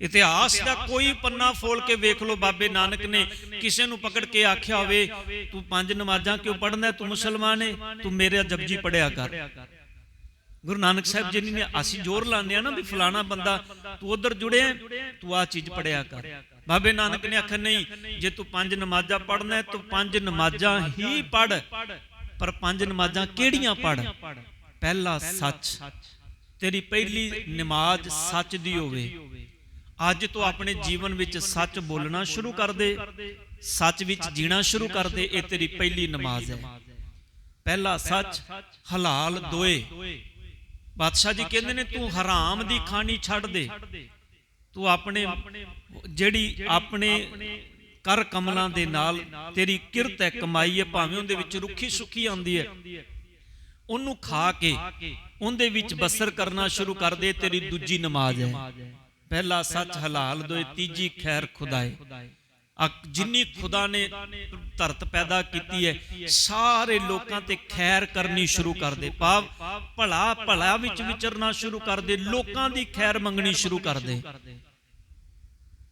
ਇਤਿਹਾਸ ਦਾ ਕੋਈ ਪੰਨਾ ਫੋਲ ਕੇ ਵੇਖ ਲਓ ਬਾਬੇ ਨਾਨਕ ਨੇ। ਕਿਸੇ ਨੂੰ ਪਕੜ ਕੇ ਆਖਿਆ ਹੋਵੇ, ਤੂੰ ਪੰਜ ਨਮਾਜ਼ਾਂ ਕਿਉਂ ਪੜ੍ਹਨਾ ਤੂੰ ਮੁਸਲਮਾਨ ਹੈ ਤੂੰ ਮੇਰੇ ਜਪਜੀ ਪੜਿਆ ਕਰ। ਗੁਰੂ ਨਾਨਕ ਸਾਹਿਬ ਜੀ ਨੇ ਅਸੀਂ ਜ਼ੋਰ ਲਾਉਂਦੇ ਆ ਨਾ ਵੀ ਫਲਾਣਾ ਬੰਦਾ, ਤੂੰ ਉਧਰ ਜੁੜਿਆ ਤੂੰ ਆ ਚੀਜ਼ ਪੜਿਆ ਕਰ। ਬਾਬੇ ਨਾਨਕ ਨੇ ਆਖਿਆ, ਨਹੀਂ, ਜੇ ਤੂੰ ਪੰਜ ਨਮਾਜ਼ਾਂ ਪੜਨਾ ਤੂੰ ਪੰਜ ਨਮਾਜ਼ਾਂ ਹੀ ਪੜ ਪਰ ਪੰਜ ਨਮਾਜ਼ਾਂ ਕਿਹੜੀਆਂ ਪੜ੍ਹ? ਪਹਿਲਾ ਸੱਚ। ਤੇਰੀ ਪਹਿਲੀ ਨਮਾਜ਼ ਸੱਚ ਦੀ ਹੋਵੇ। ਅੱਜ ਤੋਂ ਆਪਣੇ ਜੀਵਨ ਵਿੱਚ ਸੱਚ ਬੋਲਣਾ ਸ਼ੁਰੂ ਕਰ ਦੇ। ਸੱਚ ਵਿੱਚ ਜੀਣਾ ਸ਼ੁਰੂ ਕਰ ਦੇ, ਇਹ ਤੇਰੀ ਪਹਿਲੀ ਨਮਾਜ਼ ਹੈ। ਪਹਿਲਾ ਸੱਚ, ਹਲਾਲ ਦੋਏ। ਬਾਦਸ਼ਾਹ ਜੀ ਕਹਿੰਦੇ ਨੇ, ਤੂੰ ਹਰਾਮ ਦੀ ਖਾਣੀ ਛੱਡ ਦੇ। ਤੂੰ ਆਪਣੇ, ਜਿਹੜੀ ਆਪਣੇ ਕਰ ਕਮਲਾਂ ਦੇ ਨਾਲ ਤੇਰੀ ਕਿਰਤ ਹੈ, ਕਮਾਈ ਹੈ, ਭਾਵੇਂ ਉਹਦੇ ਵਿੱਚ ਰੁੱਖੀ ਸੁੱਖੀ ਆਉਂਦੀ ਹੈ। ਉਹਨੂੰ ਖਾ ਕੇ, ਉਹਦੇ ਵਿੱਚ ਬਸਰ ਕਰਨਾ ਸ਼ੁਰੂ ਕਰ ਦੇ, ਤੇਰੀ ਦੂਜੀ ਨਮਾਜ਼ ਹੈ। ਪਹਿਲਾ ਸੱਚ ਹਲਾਲ ਦੋਏ ਤੀਜੀ ਖੈਰ ਖੁਦਾਏ। ਅਕ- ਜਿੰਨੀ ਖੁਦਾ ਨੇ ਧਰਤ ਪੈਦਾ ਕੀਤੀ ਹੈ ਸਾਰੇ ਲੋਕਾਂ ਤੇ ਖੈਰ ਕਰਨੀ ਸ਼ੁਰੂ ਕਰ ਦੇ। ਭਾਵ ਭਲਾ ਭਲਾ ਵਿੱਚ ਵਿਚਰਨਾ ਸ਼ੁਰੂ ਕਰ ਦੇ। ਲੋਕਾਂ ਦੀ ਖੈਰ ਮੰਗਣੀ ਸ਼ੁਰੂ ਕਰ ਦੇ।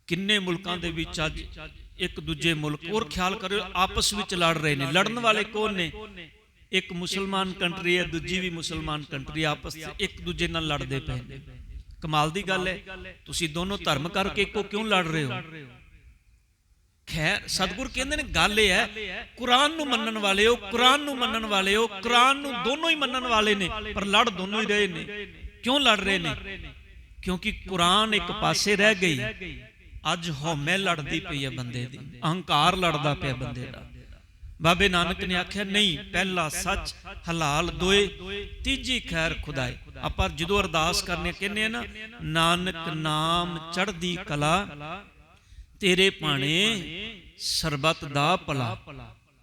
ਕਿੰਨੇ ਮੁਲਕਾਂ ਦੇ ਵਿੱਚ ਅੱਜ ਇੱਕ ਦੂਜੇ ਮੁਲਕ। ਹੋਰ ਖਿਆਲ ਕਰਿਓ ਆਪਸ ਵਿੱਚ ਲੜ ਰਹੇ ਨੇ। ਲੜਨ ਵਾਲੇ ਕੌਣ ਨੇ? ਇੱਕ ਮੁਸਲਮਾਨ ਕੰਟਰੀ ਹੈ ਦੂਜੀ ਵੀ ਮੁਸਲਮਾਨ ਕੰਟਰੀ ਆਪਸ ਵਿੱਚ ਇੱਕ ਦੂਜੇ ਨਾਲ ਲੜਦੇ ਪਏ ਨੇ। ਕਮਾਲ ਦੀ ਗੱਲ ਹੈ। ਤੁਸੀਂ ਦੋਨੋਂ ਧਰਮ ਕਰਕੇ ਇੱਕੋ ਕਿਉਂ ਲੜ ਰਹੇ ਹੋ? ਖੈਰ ਸਤਿਗੁਰ ਕਹਿੰਦੇ ਨੇ ਗੱਲ ਇਹ ਹੈ ਕੁਰਾਨ ਨੂੰ ਮੰਨਣ ਵਾਲੇ ਹੋ ਕੁਰਾਨ ਨੂੰ ਮੰਨਣ ਵਾਲੇ ਹੋ ਕੁਰਾਨ ਨੂੰ ਦੋਨੋਂ ਹੀ ਮੰਨਣ ਵਾਲੇ ਨੇ ਪਰ ਲੜ ਦੋਨੋਂ ਹੀ ਰਹੇ ਨੇ। ਕਿਉਂ ਲੜ ਰਹੇ ਨੇ? ਕਿਉਂਕਿ ਕੁਰਾਨ ਇੱਕ ਪਾਸੇ ਰਹਿ ਗਈ। ਅੱਜ ਹਉਮੈ ਲੜਦੀ ਪਈ ਹੈ ਬੰਦੇ ਦੀ ਅਹੰਕਾਰ ਲੜਦਾ ਪਿਆ ਬੰਦੇ ਦਾ। ਬਾਬੇ ਨਾਨਕ ਨੇ ਆਖਿਆ, ਨਹੀਂ, ਪਹਿਲਾ ਸੱਚ, ਹਲਾਲ ਦੋਏ, ਤੀਜੀ ਖੈਰ ਖੁਦਾਏ। ਆਪਾਂ ਜਦੋਂ ਅਰਦਾਸ ਕਰਨੇ ਕਹਿੰਦੇ ਆ ਨਾ, ਨਾਨਕ ਨਾਮ ਚੜ੍ਹਦੀ ਕਲਾ, ਤੇਰੇ ਭਾਣੇ ਸਰਬਤ ਦਾ ਭਲਾ।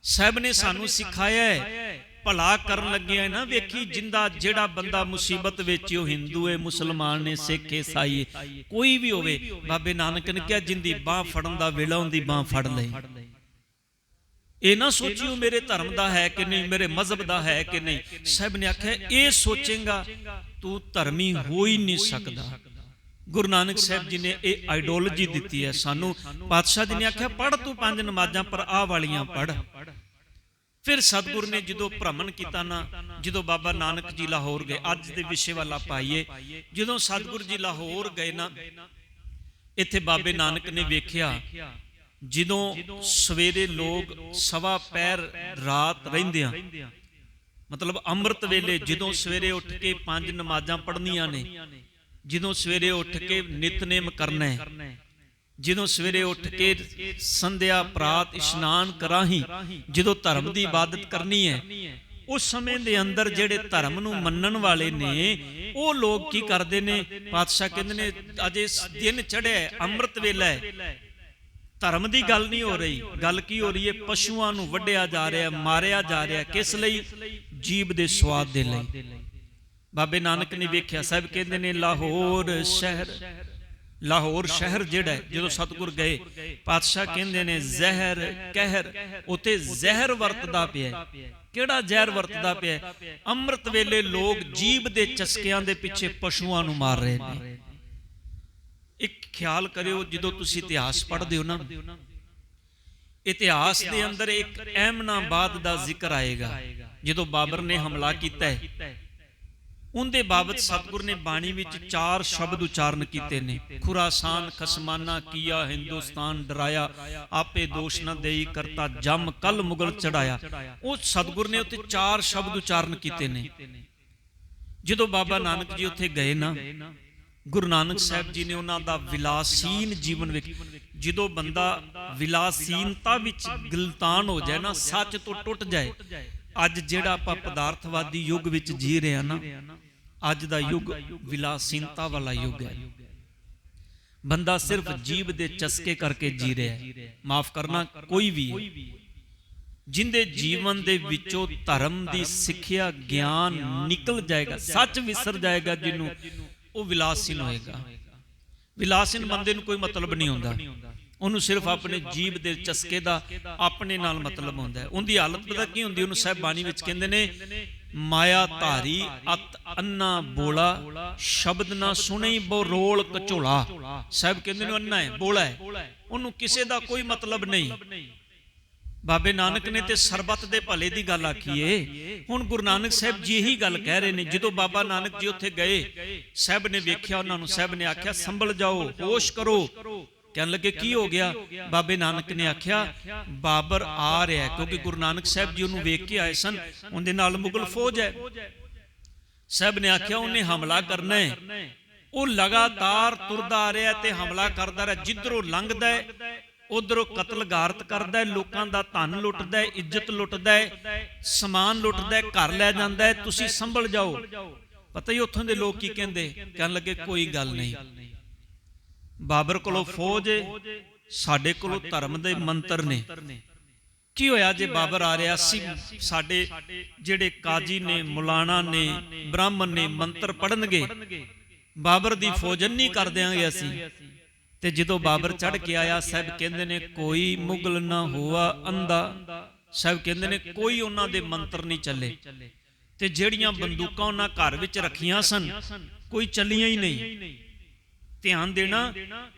ਸਹਿਬ ਨੇ ਸਾਨੂੰ ਸਿਖਾਇਆ ਹੈ, ਭਲਾ ਕਰਨ ਲੱਗਿਆ ਨਾ, ਵੇਖੀ ਜਿੰਦਾ ਜਿਹੜਾ ਬੰਦਾ ਮੁਸੀਬਤ ਵਿੱਚ ਉਹ ਹਿੰਦੂ ਹੈ, ਮੁਸਲਮਾਨ ਨੇ, ਸਿੱਖ ਹੈ, ਈਸਾਈ ਕੋਈ ਵੀ ਹੋਵੇ, ਬਾਬੇ ਨਾਨਕ ਨੇ ਕਿਹਾ, ਜਿੰਦੀ ਬਾਹ ਫੜਨ ਦਾ ਵੇਲਾ ਹੁੰਦੀ ਬਾਹ ਫੜ ਲਈ ਇਹ ਨਾ ਸੋਚਿਓ ਮੇਰੇ ਧਰਮ ਦਾ ਹੈ ਕਿ ਨਹੀਂ ਮੇਰੇ ਮਜ਼ਹਬ ਦਾ ਹੈ ਕਿ ਨਹੀਂ? ਸਹਿਬ ਨੇ ਆਖਿਆ ਇਹ ਸੋਚੇਗਾ ਤੂੰ ਧਰਮੀ ਹੋ ਹੀ ਨਹੀਂ ਸਕਦਾ। ਗੁਰੂ ਨਾਨਕ ਸਾਹਿਬ ਜੀ ਨੇ ਇਹ ਆਈਡੀਓਲੋਜੀ ਦਿੱਤੀ ਹੈ ਸਾਨੂੰ ਪਾਤਸ਼ਾਹ ਜੀ ਨੇ ਆਖਿਆ ਪੜ੍ਹ ਤੂੰ ਪੰਜ ਨਮਾਜ਼ਾਂ ਪਰ ਆਹ ਵਾਲੀਆਂ ਪੜ੍ਹ। ਫਿਰ ਸਤਿਗੁਰ ਨੇ ਜਦੋਂ ਭ੍ਰਮਣ ਕੀਤਾ ਨਾ ਜਦੋਂ ਬਾਬਾ ਨਾਨਕ ਜੀ ਲਾਹੌਰ ਗਏ ਅੱਜ ਦੇ ਵਿਸ਼ੇ ਵਾਲਾ ਪਾਈਏ ਜਦੋਂ ਸਤਿਗੁਰ ਜੀ ਲਾਹੌਰ ਗਏ ਨਾ ਇੱਥੇ ਬਾਬੇ ਨਾਨਕ ਨੇ ਵੇਖਿਆ ਜਦੋਂ ਸਵੇਰੇ ਲੋਕ ਸਵਾ ਪੈਰ ਰਾਤ ਰਹਿੰਦਿਆਂ। ਮਤਲਬ ਅੰਮ੍ਰਿਤ ਵੇਲੇ ਜਦੋਂ ਸਵੇਰੇ ਉੱਠ ਕੇ ਪੰਜ ਨਮਾਜ਼ਾਂ ਪੜ੍ਹਨੀਆਂ ਨੇ ਜਦੋਂ ਸਵੇਰੇ ਉੱਠ ਕੇ ਨਿਤਨੇਮ ਕਰਨਾ ਹੈ। ਜਦੋਂ ਸਵੇਰੇ ਉੱਠ ਕੇ ਸੰਧਿਆ ਪ੍ਰਾਤ ਇਸ਼ਨਾਨ ਕਰਾਹੀ ਜਦੋਂ ਧਰਮ ਦੀ ਇਬਾਦਤ ਕਰਨੀ ਹੈ ਉਸ ਸਮੇਂ ਦੇ ਅੰਦਰ ਜਿਹੜੇ ਧਰਮ ਨੂੰ ਮੰਨਣ ਵਾਲੇ ਨੇ ਉਹ ਲੋਕ ਕੀ ਕਰਦੇ ਨੇ? ਪਾਤਸ਼ਾਹ ਕਹਿੰਦੇ ਨੇ ਅਜੇ ਦਿਨ ਚੜਿਆ ਅੰਮ੍ਰਿਤ ਵੇਲਾ ਹੈ। ਧਰਮ ਦੀ ਗੱਲ ਨਹੀਂ ਹੋ ਰਹੀ। ਗੱਲ ਕੀ ਹੋ ਰਹੀ ਹੈ? ਪਸ਼ੂਆਂ ਨੂੰ ਵੱਢਿਆ ਜਾ ਰਿਹਾ, ਮਾਰਿਆ ਜਾ ਰਿਹਾ। ਕਿਸ ਲਈ? ਜੀਬ ਦੇ ਸਵਾਦ ਦੇ ਲਈ। ਬਾਬੇ ਨਾਨਕ ਨੇ ਵੇਖਿਆ, ਸਾਹਿਬ ਕਹਿੰਦੇ ਨੇ, ਲਾਹੌਰ ਸ਼ਹਿਰ। ਲਾਹੌਰ ਸ਼ਹਿਰ ਜਿਹੜਾ ਜਦੋਂ ਸਤਗੁਰ ਗਏ, ਪਾਤਸ਼ਾਹ ਕਹਿੰਦੇ ਨੇ, ਜ਼ਹਿਰ, ਕਹਿਰ ਉਤੇ ਜ਼ਹਿਰ ਵਰਤਦਾ ਪਿਆ ਕਿਹੜਾ ਜ਼ਹਿਰ ਵਰਤਦਾ ਪਿਆ ਅੰਮ੍ਰਿਤ ਵੇਲੇ ਲੋਕ ਜੀਬ ਦੇ ਚਸਕਿਆਂ ਦੇ ਪਿੱਛੇ ਪਸ਼ੂਆਂ ਨੂੰ ਮਾਰ ਰਹੇ ਨੇ। ਇੱਕ ਖਿਆਲ ਕਰਿਓ ਜਦੋਂ ਤੁਸੀਂ ਇਤਿਹਾਸ ਪੜ੍ਹਦੇ ਹੋ ਨਾ। ਇਤਿਹਾਸ ਦੇ ਅੰਦਰ ਇੱਕ ਅਹਿਮਨਾਬਾਦ ਦਾ ਜ਼ਿਕਰ ਆਏਗਾ। ਜਦੋਂ ਬਾਬਰ ਨੇ ਹਮਲਾ ਕੀਤਾ ਹੈ। ਉਹਦੇ ਬਾਬਤ ਸਤਿਗੁਰ ਨੇ ਬਾਣੀ ਵਿੱਚ ਚਾਰ ਸ਼ਬਦ ਉਚਾਰਨ ਕੀਤੇ ਨੇ। ਖੁਰਾਸਾਨ ਖਸਮਾਨਾ ਕੀਆ ਹਿੰਦੁਸਤਾਨ ਡਰਾਇਆ। ਆਪੇ ਦੋਸ਼ ਨਾ ਦੇਈ ਕਰਤਾ ਜਮ ਕੱਲ ਮੁਗਲ ਚੜਾਇਆ। ਉਹ ਸਤਿਗੁਰ ਨੇ ਉੱਤੇ ਚਾਰ ਸ਼ਬਦ ਉਚਾਰਨ ਕੀਤੇ ਨੇ। ਜਦੋਂ ਬਾਬਾ ਨਾਨਕ ਜੀ ਉੱਥੇ ਗਏ ਨਾ ਗੁਰੂ ਨਾਨਕ ਸਾਹਿਬ ਜੀ ਨੇ ਉਹਨਾਂ ਦਾ ਵਿਲਾਸੀਨ ਜੀਵਨ ਵੇਖ ਜਦੋਂ ਬੰਦਾ ਵਿਲਾਸੀਨਤਾ ਵਿੱਚ ਗਲਤਾਨ ਹੋ ਜਾਏ ਨਾ ਸੱਚ ਤੋਂ ਟੁੱਟ ਜਾਏ। ਅੱਜ ਜਿਹੜਾ ਆਪਾਂ ਪਦਾਰਥਵਾਦੀ ਯੁੱਗ ਵਿੱਚ ਜੀ ਰਹੇ ਹਾਂ ਨਾ ਅੱਜ ਦਾ ਯੁੱਗ ਵਿਲਾਸੀਨਤਾ ਵਾਲਾ ਯੁੱਗ ਹੈ। ਬੰਦਾ ਸਿਰਫ ਜੀਵ ਦੇ ਚਸਕੇ ਕਰਕੇ ਜੀ ਰਿਹਾ ਹੈ। ਮਾਫ ਕਰਨਾ ਕੋਈ ਵੀ ਹੈ। ਜਿੰਦੇ ਜੀਵਨ ਦੇ ਵਿੱਚੋਂ ਧਰਮ ਦੀ ਸਿੱਖਿਆ ਗਿਆਨ ਨਿਕਲ ਜਾਏਗਾ ਸੱਚ ਵਿਸਰ ਜਾਏਗਾ ਜਿਹਨੂੰ ਉਹ ਵਿਲਾਸੀਨ ਹੋਏਗਾ। ਵਿਲਾਸੀਨ ਬੰਦੇ ਨੂੰ ਕੋਈ ਮਤਲਬ ਨਹੀਂ ਹੁੰਦਾ। ਉਹਨੂੰ ਸਿਰਫ ਆਪਣੇ ਜੀਵ ਦੇ ਚਸਕੇ ਦਾ, ਆਪਣੇ ਨਾਲ ਮਤਲਬ ਹੁੰਦਾ ਹੈ। ਉਹਦੀ ਹਾਲਤ ਪਤਾ ਕੀ ਹੁੰਦੀ ਉਹਨੂੰ ਸਾਹਿਬ ਵਿੱਚ ਕਹਿੰਦੇ ਨੇ, ਮਾਇਆ ਧਾਰੀ ਅਤ ਅੰਨਾ ਬੋਲਾ, ਸ਼ਬਦ ਨਾ ਸੁਣੀ ਬੋ ਰੋਲ ਕਚੋਲਾ। ਸਾਹਿਬ ਕਹਿੰਦੇ ਨੇ ਅੰਨਾ ਹੈ, ਬੋਲਾ ਹੈ। ਉਹਨੂੰ ਕਿਸੇ ਦਾ ਕੋਈ ਮਤਲਬ ਨਹੀਂ। ਬਾਬੇ ਨਾਨਕ ਨੇ ਤੇ ਸਰਬਤ ਦੇ ਭਲੇ ਦੀ ਗੱਲ ਆਖੀ ਏ ਹੁਣ ਗੁਰੂ ਨਾਨਕ ਸਾਹਿਬ ਜੀ ਇਹੀ ਗੱਲ ਕਹਿ ਰਹੇ ਨੇ, ਜਦੋਂ ਬਾਬਾ ਨਾਨਕ ਜੀ ਉੱਥੇ ਗਏ, ਸਾਹਿਬ ਨੇ ਵੇਖਿਆ, ਉਹਨਾਂ ਨੂੰ ਸਾਹਿਬ ਨੇ ਆਖਿਆ, ਸੰਭਲ ਜਾਓ, ਹੋਸ਼ ਕਰੋ। ਕਹਿਣ ਲੱਗੇ, ਕੀ ਹੋ ਗਿਆ? ਬਾਬੇ ਨਾਨਕ ਨੇ ਆਖਿਆ, ਬਾਬਰ ਆ ਰਿਹਾ ਕਿਉਂਕਿ ਗੁਰੂ ਨਾਨਕ ਸਾਹਿਬ ਜੀ ਉਹਨੂੰ ਵੇਖ ਕੇ ਆਏ ਸਨ, ਉਹਦੇ ਨਾਲ ਮੁਗਲ ਫੌਜ ਹੈ। ਸਾਹਿਬ ਨੇ ਆਖਿਆ, ਉਹਨੇ ਹਮਲਾ ਕਰਨਾ ਹੈ। ਉਹ ਲਗਾਤਾਰ ਤੁਰਦਾ ਆ ਰਿਹਾ ਤੇ ਹਮਲਾ ਕਰਦਾ ਰਿਹਾ, ਜਿੱਧਰੋਂ ਲੰਘਦਾ ਹੈ ਉਧਰੋਂ ਕਤਲ ਗਾਰਤ ਕਰਦਾ ਹੈ ਲੋਕਾਂ ਦਾ ਧਨ ਲੁੱਟਦਾ ਹੈ ਇੱਜ਼ਤ ਲੁੱਟਦਾ ਹੈ ਸਮਾਨ ਲੁੱਟਦਾ ਹੈ ਘਰ ਲੈ ਜਾਂਦਾ ਹੈ ਤੁਸੀਂ ਸੰਭਲ ਜਾਓ। ਪਤਾ ਹੀ ਉੱਥੋਂ ਦੇ ਲੋਕ ਕੀ ਕਹਿੰਦੇ? ਕਹਿਣ ਲੱਗੇ ਕੋਈ ਗੱਲ ਨਹੀਂ। ਬਾਬਰ ਕੋਲੋਂ ਫੌਜ ਸਾਡੇ ਕੋਲੋਂ ਧਰਮ ਦੇ ਮੰਤਰ ਨੇ। ਕੀ ਹੋਇਆ ਜੇ ਬਾਬਰ ਆ ਰਿਹਾ ਸੀ? ਸਾਡੇ ਜਿਹੜੇ ਕਾਜੀ ਨੇ ਮੁਲਾਣਾ ਨੇ ਬ੍ਰਾਹਮਣ ਨੇ ਮੰਤਰ ਪੜਨਗੇ ਬਾਬਰ ਦੀ ਫੌਜ ਨਹੀਂ ਕਰ ਦਿਆਂਗੇ ਅਸੀਂ। ਤੇ ਜਦੋਂ ਬਾਬਰ ਚੜ ਕੇ ਆਇਆ, ਸਾਹਿਬ ਕਹਿੰਦੇ ਨੇ, ਕੋਈ ਮੁਗਲ ਨਾ ਹੋਆ ਅੰਦਾ ਸਾਹਿਬ ਕਹਿੰਦੇ ਨੇ, ਕੋਈ ਉਹਨਾਂ ਦੇ ਮੰਤਰ ਨਹੀਂ ਚੱਲੇ। ਤੇ ਜਿਹੜੀਆਂ ਬੰਦੂਕਾਂ ਉਹਨਾਂ ਘਰ ਵਿੱਚ ਰੱਖੀਆਂ ਸਨ, ਕੋਈ ਚੱਲੀਆਂ ਹੀ ਨਹੀਂ। ਧਿਆਨ ਦੇਣਾ,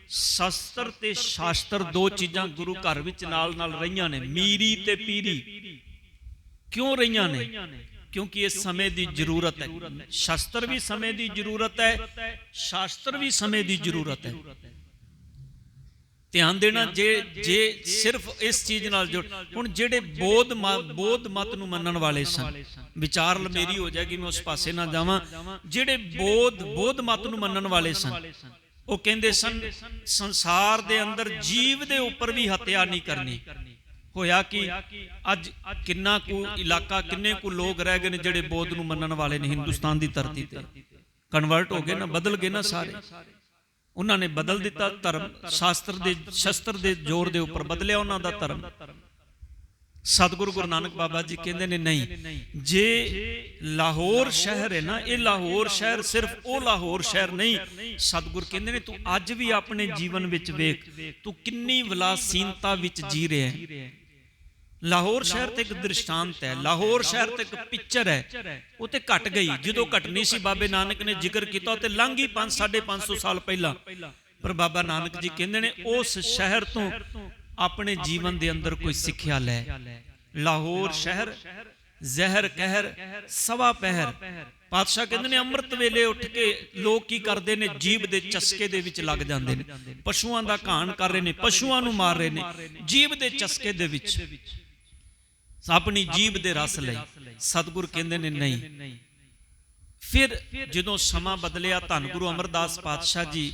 ਸ਼ਸਤਰ ਤੇ ਸ਼ਾਸਤਰ ਦੋ ਚੀਜ਼ਾਂ ਗੁਰੂ ਘਰ ਵਿੱਚ ਨਾਲ ਨਾਲ ਰਹੀਆਂ ਨੇ, ਮੀਰੀ ਤੇ ਪੀਰੀ। ਕਿਉਂ ਰਹੀਆਂ ਨੇ? ਕਿਉਂਕਿ ਇਹ ਸਮੇਂ ਦੀ ਜ਼ਰੂਰਤ ਹੈ। ਸ਼ਸਤਰ ਵੀ ਸਮੇਂ ਦੀ ਜ਼ਰੂਰਤ ਹੈ, ਸ਼ਾਸਤਰ ਵੀ ਸਮੇਂ ਦੀ ਜ਼ਰੂਰਤ ਹੈ। ਧਿਆਨ ਦੇਣਾ ਜੇ ਜੇ ਸਿਰਫ ਇਸ ਚੀਜ਼ ਨਾਲ ਜੁੜ ਹੁਣ ਜਿਹੜੇ ਬੋਧ ਬੋਧ ਮਤ ਨੂੰ ਮੰਨਣ ਵਾਲੇ ਸਨ। ਵਿਚਾਰ ਮੇਰੀ ਹੋ ਜਾਏਗੀ ਮੈਂ ਉਸ ਪਾਸੇ ਨਾ ਜਾਵਾਂ। ਜਿਹੜੇ ਬੋਧ ਬੋਧ ਮਤ ਨੂੰ ਮੰਨਣ ਵਾਲੇ ਸਨ। ਉਹ ਕਹਿੰਦੇ ਸਨ ਸੰਸਾਰ ਦੇ ਅੰਦਰ ਜੀਵ ਦੇ ਉੱਪਰ ਵੀ ਹੱਤਿਆ ਨਹੀਂ ਕਰਨੀ। ਹੋਇਆ ਕਿ ਅੱਜ ਕਿੰਨਾ ਕੁ ਇਲਾਕਾ ਕਿੰਨੇ ਕੁ ਲੋਕ ਰਹਿ ਗਏ ਨੇ ਜਿਹੜੇ ਬੋਧ ਨੂੰ ਮੰਨਣ ਵਾਲੇ ਨੇ ਹਿੰਦੁਸਤਾਨ ਦੀ ਧਰਤੀ ਤੇ। ਕਨਵਰਟ ਹੋ ਗਏ ਨਾ ਬਦਲ ਗਏ ਨਾ ਸਾਰੇ। ਉਹਨਾਂ ਨੇ ਬਦਲ ਦਿੱਤਾ ਧਰਮ, ਸ਼ਾਸਤਰ ਦੇ, ਸ਼ਸਤਰ ਦੇ ਜ਼ੋਰ ਦੇ ਉੱਪਰ ਬਦਲਿਆ ਉਹਨਾਂ ਦਾ ਧਰਮ। ਸਤਿਗੁਰੂ ਗੁਰੂ ਨਾਨਕ ਬਾਬਾ ਜੀ ਕਹਿੰਦੇ ਨੇ, ਨਹੀਂ, ਜੇ ਲਾਹੌਰ ਸ਼ਹਿਰ ਹੈ ਨਾ, ਇਹ ਲਾਹੌਰ ਸ਼ਹਿਰ ਸਿਰਫ ਉਹ ਲਾਹੌਰ ਸ਼ਹਿਰ ਨਹੀਂ, ਸਤਿਗੁਰ ਕਹਿੰਦੇ ਨੇ, ਤੂੰ ਅੱਜ ਵੀ ਆਪਣੇ ਜੀਵਨ ਵਿੱਚ ਵੇਖ, ਤੂੰ ਕਿੰਨੀ ਵਿਲਾਸੀਨਤਾ ਵਿੱਚ ਜੀ ਰਿਹਾ ਹੈ। ਲਾਹੌਰ ਸ਼ਹਿਰ ਤੇ ਇੱਕ ਦ੍ਰਿਸ਼ਟਾਂਤ ਹੈ। ਲਾਹੌਰ ਸ਼ਹਿਰ ਤੇ ਇੱਕ ਪਿਕਚਰ ਹੈ। ਉਹ ਤੇ ਘਟ ਗਈ। ਜਦੋਂ ਘਟਣੀ ਸੀ ਬਾਬੇ ਨਾਨਕ ਨੇ ਜ਼ਿਕਰ ਕੀਤਾ ਤੇ ਲੰਘੀ 5 550 ਸਾਲ ਪਹਿਲਾਂ। ਪਰ ਬਾਬਾ ਨਾਨਕ ਜੀ ਕਹਿੰਦੇ ਨੇ ਉਸ ਸ਼ਹਿਰ ਤੋਂ ਆਪਣੇ ਜੀਵਨ ਦੇ ਅੰਦਰ ਕੋਈ ਸਿੱਖਿਆ ਲੈ। ਲਾਹੌਰ ਸ਼ਹਿਰ ਜ਼ਹਿਰ ਕਹਿਰ ਸਵਾ ਪਹਿਰ। ਪਾਤਸ਼ਾਹ ਕਹਿੰਦੇ ਨੇ ਅੰਮ੍ਰਿਤ ਵੇਲੇ ਉੱਠ ਕੇ ਲੋਕ ਕੀ ਕਰਦੇ ਨੇ? ਜੀਬ ਦੇ ਚਸਕੇ ਦੇ ਵਿੱਚ ਲੱਗ ਜਾਂਦੇ ਨੇ। ਪਸ਼ੂਆਂ ਦਾ ਘਾਣ ਕਰ ਰਹੇ ਨੇ ਪਸ਼ੂਆਂ ਨੂੰ ਮਾਰ ਰਹੇ ਨੇ। ਜੀਬ ਦੇ ਚਸਕੇ ਦੇ ਵਿੱਚ ਆਪਣੀ ਜੀਬ ਦੇ ਰਸ ਲਈ। ਸਤਿਗੁਰ ਕਹਿੰਦੇ ਨੇ ਨਹੀਂ। ਫਿਰ ਜਦੋਂ ਸਮਾਂ ਬਦਲਿਆ ਧੰਨ ਗੁਰੂ ਅਮਰਦਾਸ ਪਾਤਸ਼ਾਹ ਜੀ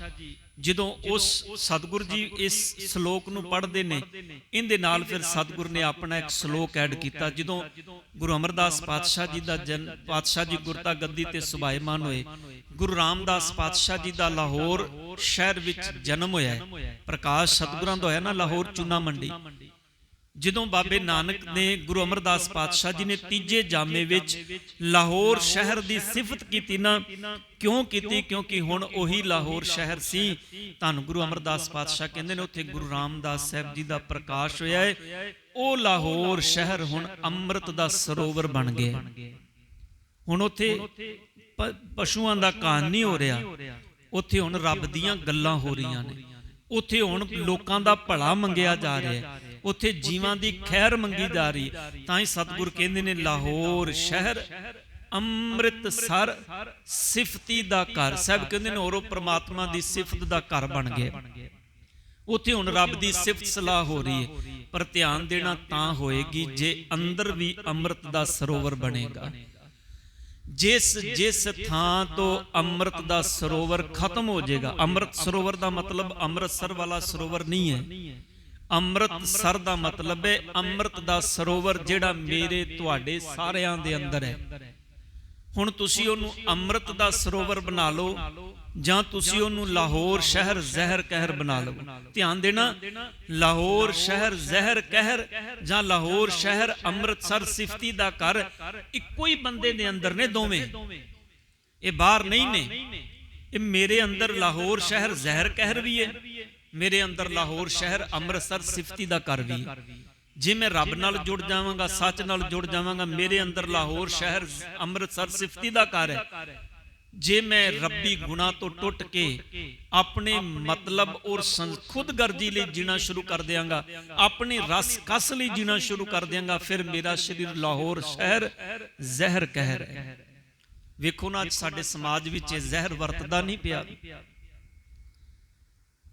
ਜਦੋਂ ਉਸ ਸਤਿਗੁਰ ਜੀ ਇਸ ਸ਼ਲੋਕ ਨੂੰ ਪੜ੍ਹਦੇ ਨੇ ਇਹਦੇ ਨਾਲ ਫਿਰ ਸਤਿਗੁਰ ਨੇ ਆਪਣਾ ਇੱਕ ਸ਼ਲੋਕ ਐਡ ਕੀਤਾ ਜਦੋਂ ਗੁਰੂ ਅਮਰਦਾਸ ਪਾਤਸ਼ਾਹ ਜੀ ਦਾ ਜਨ ਪਾਤਸ਼ਾਹ ਜੀ ਗੁਰਤਾ ਗੱਦੀ ਤੇ ਸੁਭਾਇਮਾਨ ਹੋਏ। ਗੁਰੂ ਰਾਮਦਾਸ ਪਾਤਸ਼ਾਹ ਜੀ ਦਾ ਲਾਹੌਰ ਸ਼ਹਿਰ ਵਿੱਚ ਜਨਮ ਹੋਇਆ ਪ੍ਰਕਾਸ਼ ਸਤਿਗੁਰਾਂ ਦਾ ਹੋਇਆ ਨਾ ਲਾਹੌਰ ਚੂਨਾ ਮੰਡੀ ਜਦੋਂ ਬਾਬੇ ਨਾਨਕ ਨੇ ਗੁਰੂ ਅਮਰਦਾਸ ਪਾਤਸ਼ਾਹ ਜੀ ਨੇ ਤੀਜੇ ਜਾਮੇ ਵਿੱਚ ਲਾਹੌਰ ਸ਼ਹਿਰ ਦੀ ਸਿਫਤ ਕੀਤੀ ਨਾ ਕਿਉਂ ਕੀਤੀ? ਕਿਉਂਕਿ ਹੁਣ ਉਹੀ ਲਾਹੌਰ ਸ਼ਹਿਰ ਸੀ। ਧੰਨ ਗੁਰੂ ਅਮਰਦਾਸ ਪਾਤਸ਼ਾਹ ਕਹਿੰਦੇ ਨੇ ਉੱਥੇ ਗੁਰੂ ਰਾਮਦਾਸ ਸਾਹਿਬ ਜੀ ਦਾ ਪ੍ਰਕਾਸ਼ ਹੋਇਆ ਹੈ ਉਹ ਲਾਹੌਰ ਸ਼ਹਿਰ ਹੁਣ ਅੰਮ੍ਰਿਤ ਦਾ ਸਰੋਵਰ ਬਣ ਗਿਆ ਹੁਣ ਉੱਥੇ ਪਸ਼ੂਆਂ ਦਾ ਕਾਨ ਨਹੀਂ ਹੋ ਰਿਹਾ। ਉੱਥੇ ਹੁਣ ਰੱਬ ਦੀਆਂ ਗੱਲਾਂ ਹੋ ਰਹੀਆਂ ਨੇ। ਉੱਥੇ ਹੁਣ ਲੋਕਾਂ ਦਾ ਭਲਾ ਮੰਗਿਆ ਜਾ ਰਿਹਾ ਹੈ ਉੱਥੇ ਜੀਵਾਂ ਦੀ ਖੈਰ ਮੰਗੀ ਜਾ ਰਹੀ। ਤਾਂ ਹੀ ਸਤਿਗੁਰ ਕਹਿੰਦੇ ਨੇ ਲਾਹੌਰ ਸ਼ਹਿਰ ਅੰਮ੍ਰਿਤ ਸਰ ਸਿਫਤੀ ਦਾ ਘਰ। ਸਾਹਿਬ ਕਹਿੰਦੇ ਨੇ ਔਰੋ ਪ੍ਰਮਾਤਮਾ ਦੀ ਸਿਫਤ ਦਾ ਘਰ ਬਣ ਗਿਆ। ਉੱਥੇ ਹੁਣ ਰੱਬ ਦੀ ਸਿਫਤ ਸਲਾਹ ਹੋ ਰਹੀ ਹੈ। ਪਰ ਧਿਆਨ ਦੇਣਾ ਤਾਂ ਹੋਏਗੀ ਜੇ ਅੰਦਰ ਵੀ ਅੰਮ੍ਰਿਤ ਦਾ ਸਰੋਵਰ ਬਣੇਗਾ। ਜਿਸ ਜਿਸ ਥਾਂ ਤੋਂ ਅੰਮ੍ਰਿਤ ਦਾ ਸਰੋਵਰ ਖਤਮ ਹੋ ਜਾਏਗਾ। ਅੰਮ੍ਰਿਤ ਸਰੋਵਰ ਦਾ ਮਤਲਬ ਅੰਮ੍ਰਿਤਸਰ ਵਾਲਾ ਸਰੋਵਰ ਨਹੀਂ ਹੈ। ਅੰਮ੍ਰਿਤਸਰ ਦਾ ਮਤਲਬ ਹੈ, ਅੰਮ੍ਰਿਤ ਦਾ ਸਰੋਵਰ ਜਿਹੜਾ ਮੇਰੇ ਤੁਹਾਡੇ ਸਾਰਿਆਂ ਦੇ ਅੰਦਰ ਹੈ। ਹੁਣ ਤੁਸੀਂ ਉਹਨੂੰ ਅੰਮ੍ਰਿਤ ਦਾ ਸਰੋਵਰ ਬਣਾ ਲਓ, ਜਾਂ ਤੁਸੀਂ ਉਹਨੂੰ ਲਾਹੌਰ ਸ਼ਹਿਰ ਜ਼ਹਿਰ ਕਹਿਰ ਬਣਾ ਲਓ। ਧਿਆਨ ਦੇਣਾ, ਲਾਹੌਰ ਸ਼ਹਿਰ ਜ਼ਹਿਰ ਕਹਿਰ ਜਾਂ ਲਾਹੌਰ ਸ਼ਹਿਰ ਅੰਮ੍ਰਿਤਸਰ ਸਿਫਤੀ ਦਾ ਘਰ ਇੱਕੋ ਹੀ ਬੰਦੇ ਦੇ ਅੰਦਰ ਨੇ ਦੋਵੇਂ। ਇਹ ਬਾਹਰ ਨਹੀਂ ਨੇ। ਇਹ ਮੇਰੇ ਅੰਦਰ ਲਾਹੌਰ ਸ਼ਹਿਰ ਜ਼ਹਿਰ ਕਹਿਰ ਵੀ ਹੈ। ਮੇਰੇ ਅੰਦਰ ਲਾਹੌਰ ਸ਼ਹਿਰ, ਅੰਮ੍ਰਿਤਸਰ ਸਿਫਤੀ ਦਾ ਘਰ ਵੀ। ਜੇ ਮੈਂ ਰੱਬ ਨਾਲ ਜੁੜ ਜਾਵਾਂਗਾ, ਸੱਚ ਨਾਲ ਜੁੜ ਜਾਵਾਂਗਾ, ਮੇਰੇ ਅੰਦਰ ਲਾਹੌਰ ਸ਼ਹਿਰ, ਅੰਮ੍ਰਿਤਸਰ ਸਿਫਤੀ ਦਾ ਘਰ ਹੈ। ਜੇ ਮੈਂ ਰੱਬੀ ਗੁਨਾ ਤੋਂ ਟੁੱਟ ਕੇ ਆਪਣੇ ਮਤਲਬ ਔਰ ਸੰ- ਖੁਦਗਰਜੀ ਲਈ ਜੀਣਾ ਸ਼ੁਰੂ ਕਰ ਦਿਆਂਗਾ, ਆਪਣੇ ਰਸ ਕਸ ਲਈ ਜੀਣਾ ਸ਼ੁਰੂ ਕਰ ਦਿਆਂਗਾ, ਫਿਰ ਮੇਰਾ ਸਰੀਰ ਲਾਹੌਰ ਸ਼ਹਿਰ ਜ਼ਹਿਰ ਕਹਿਰ ਹੈ। ਵੇਖੋ ਨਾ, ਅੱਜ ਸਾਡੇ ਸਮਾਜ ਵਿੱਚ ਇਹ ਜ਼ਹਿਰ ਵਰਤਦਾ ਨਹੀਂ ਪਿਆ।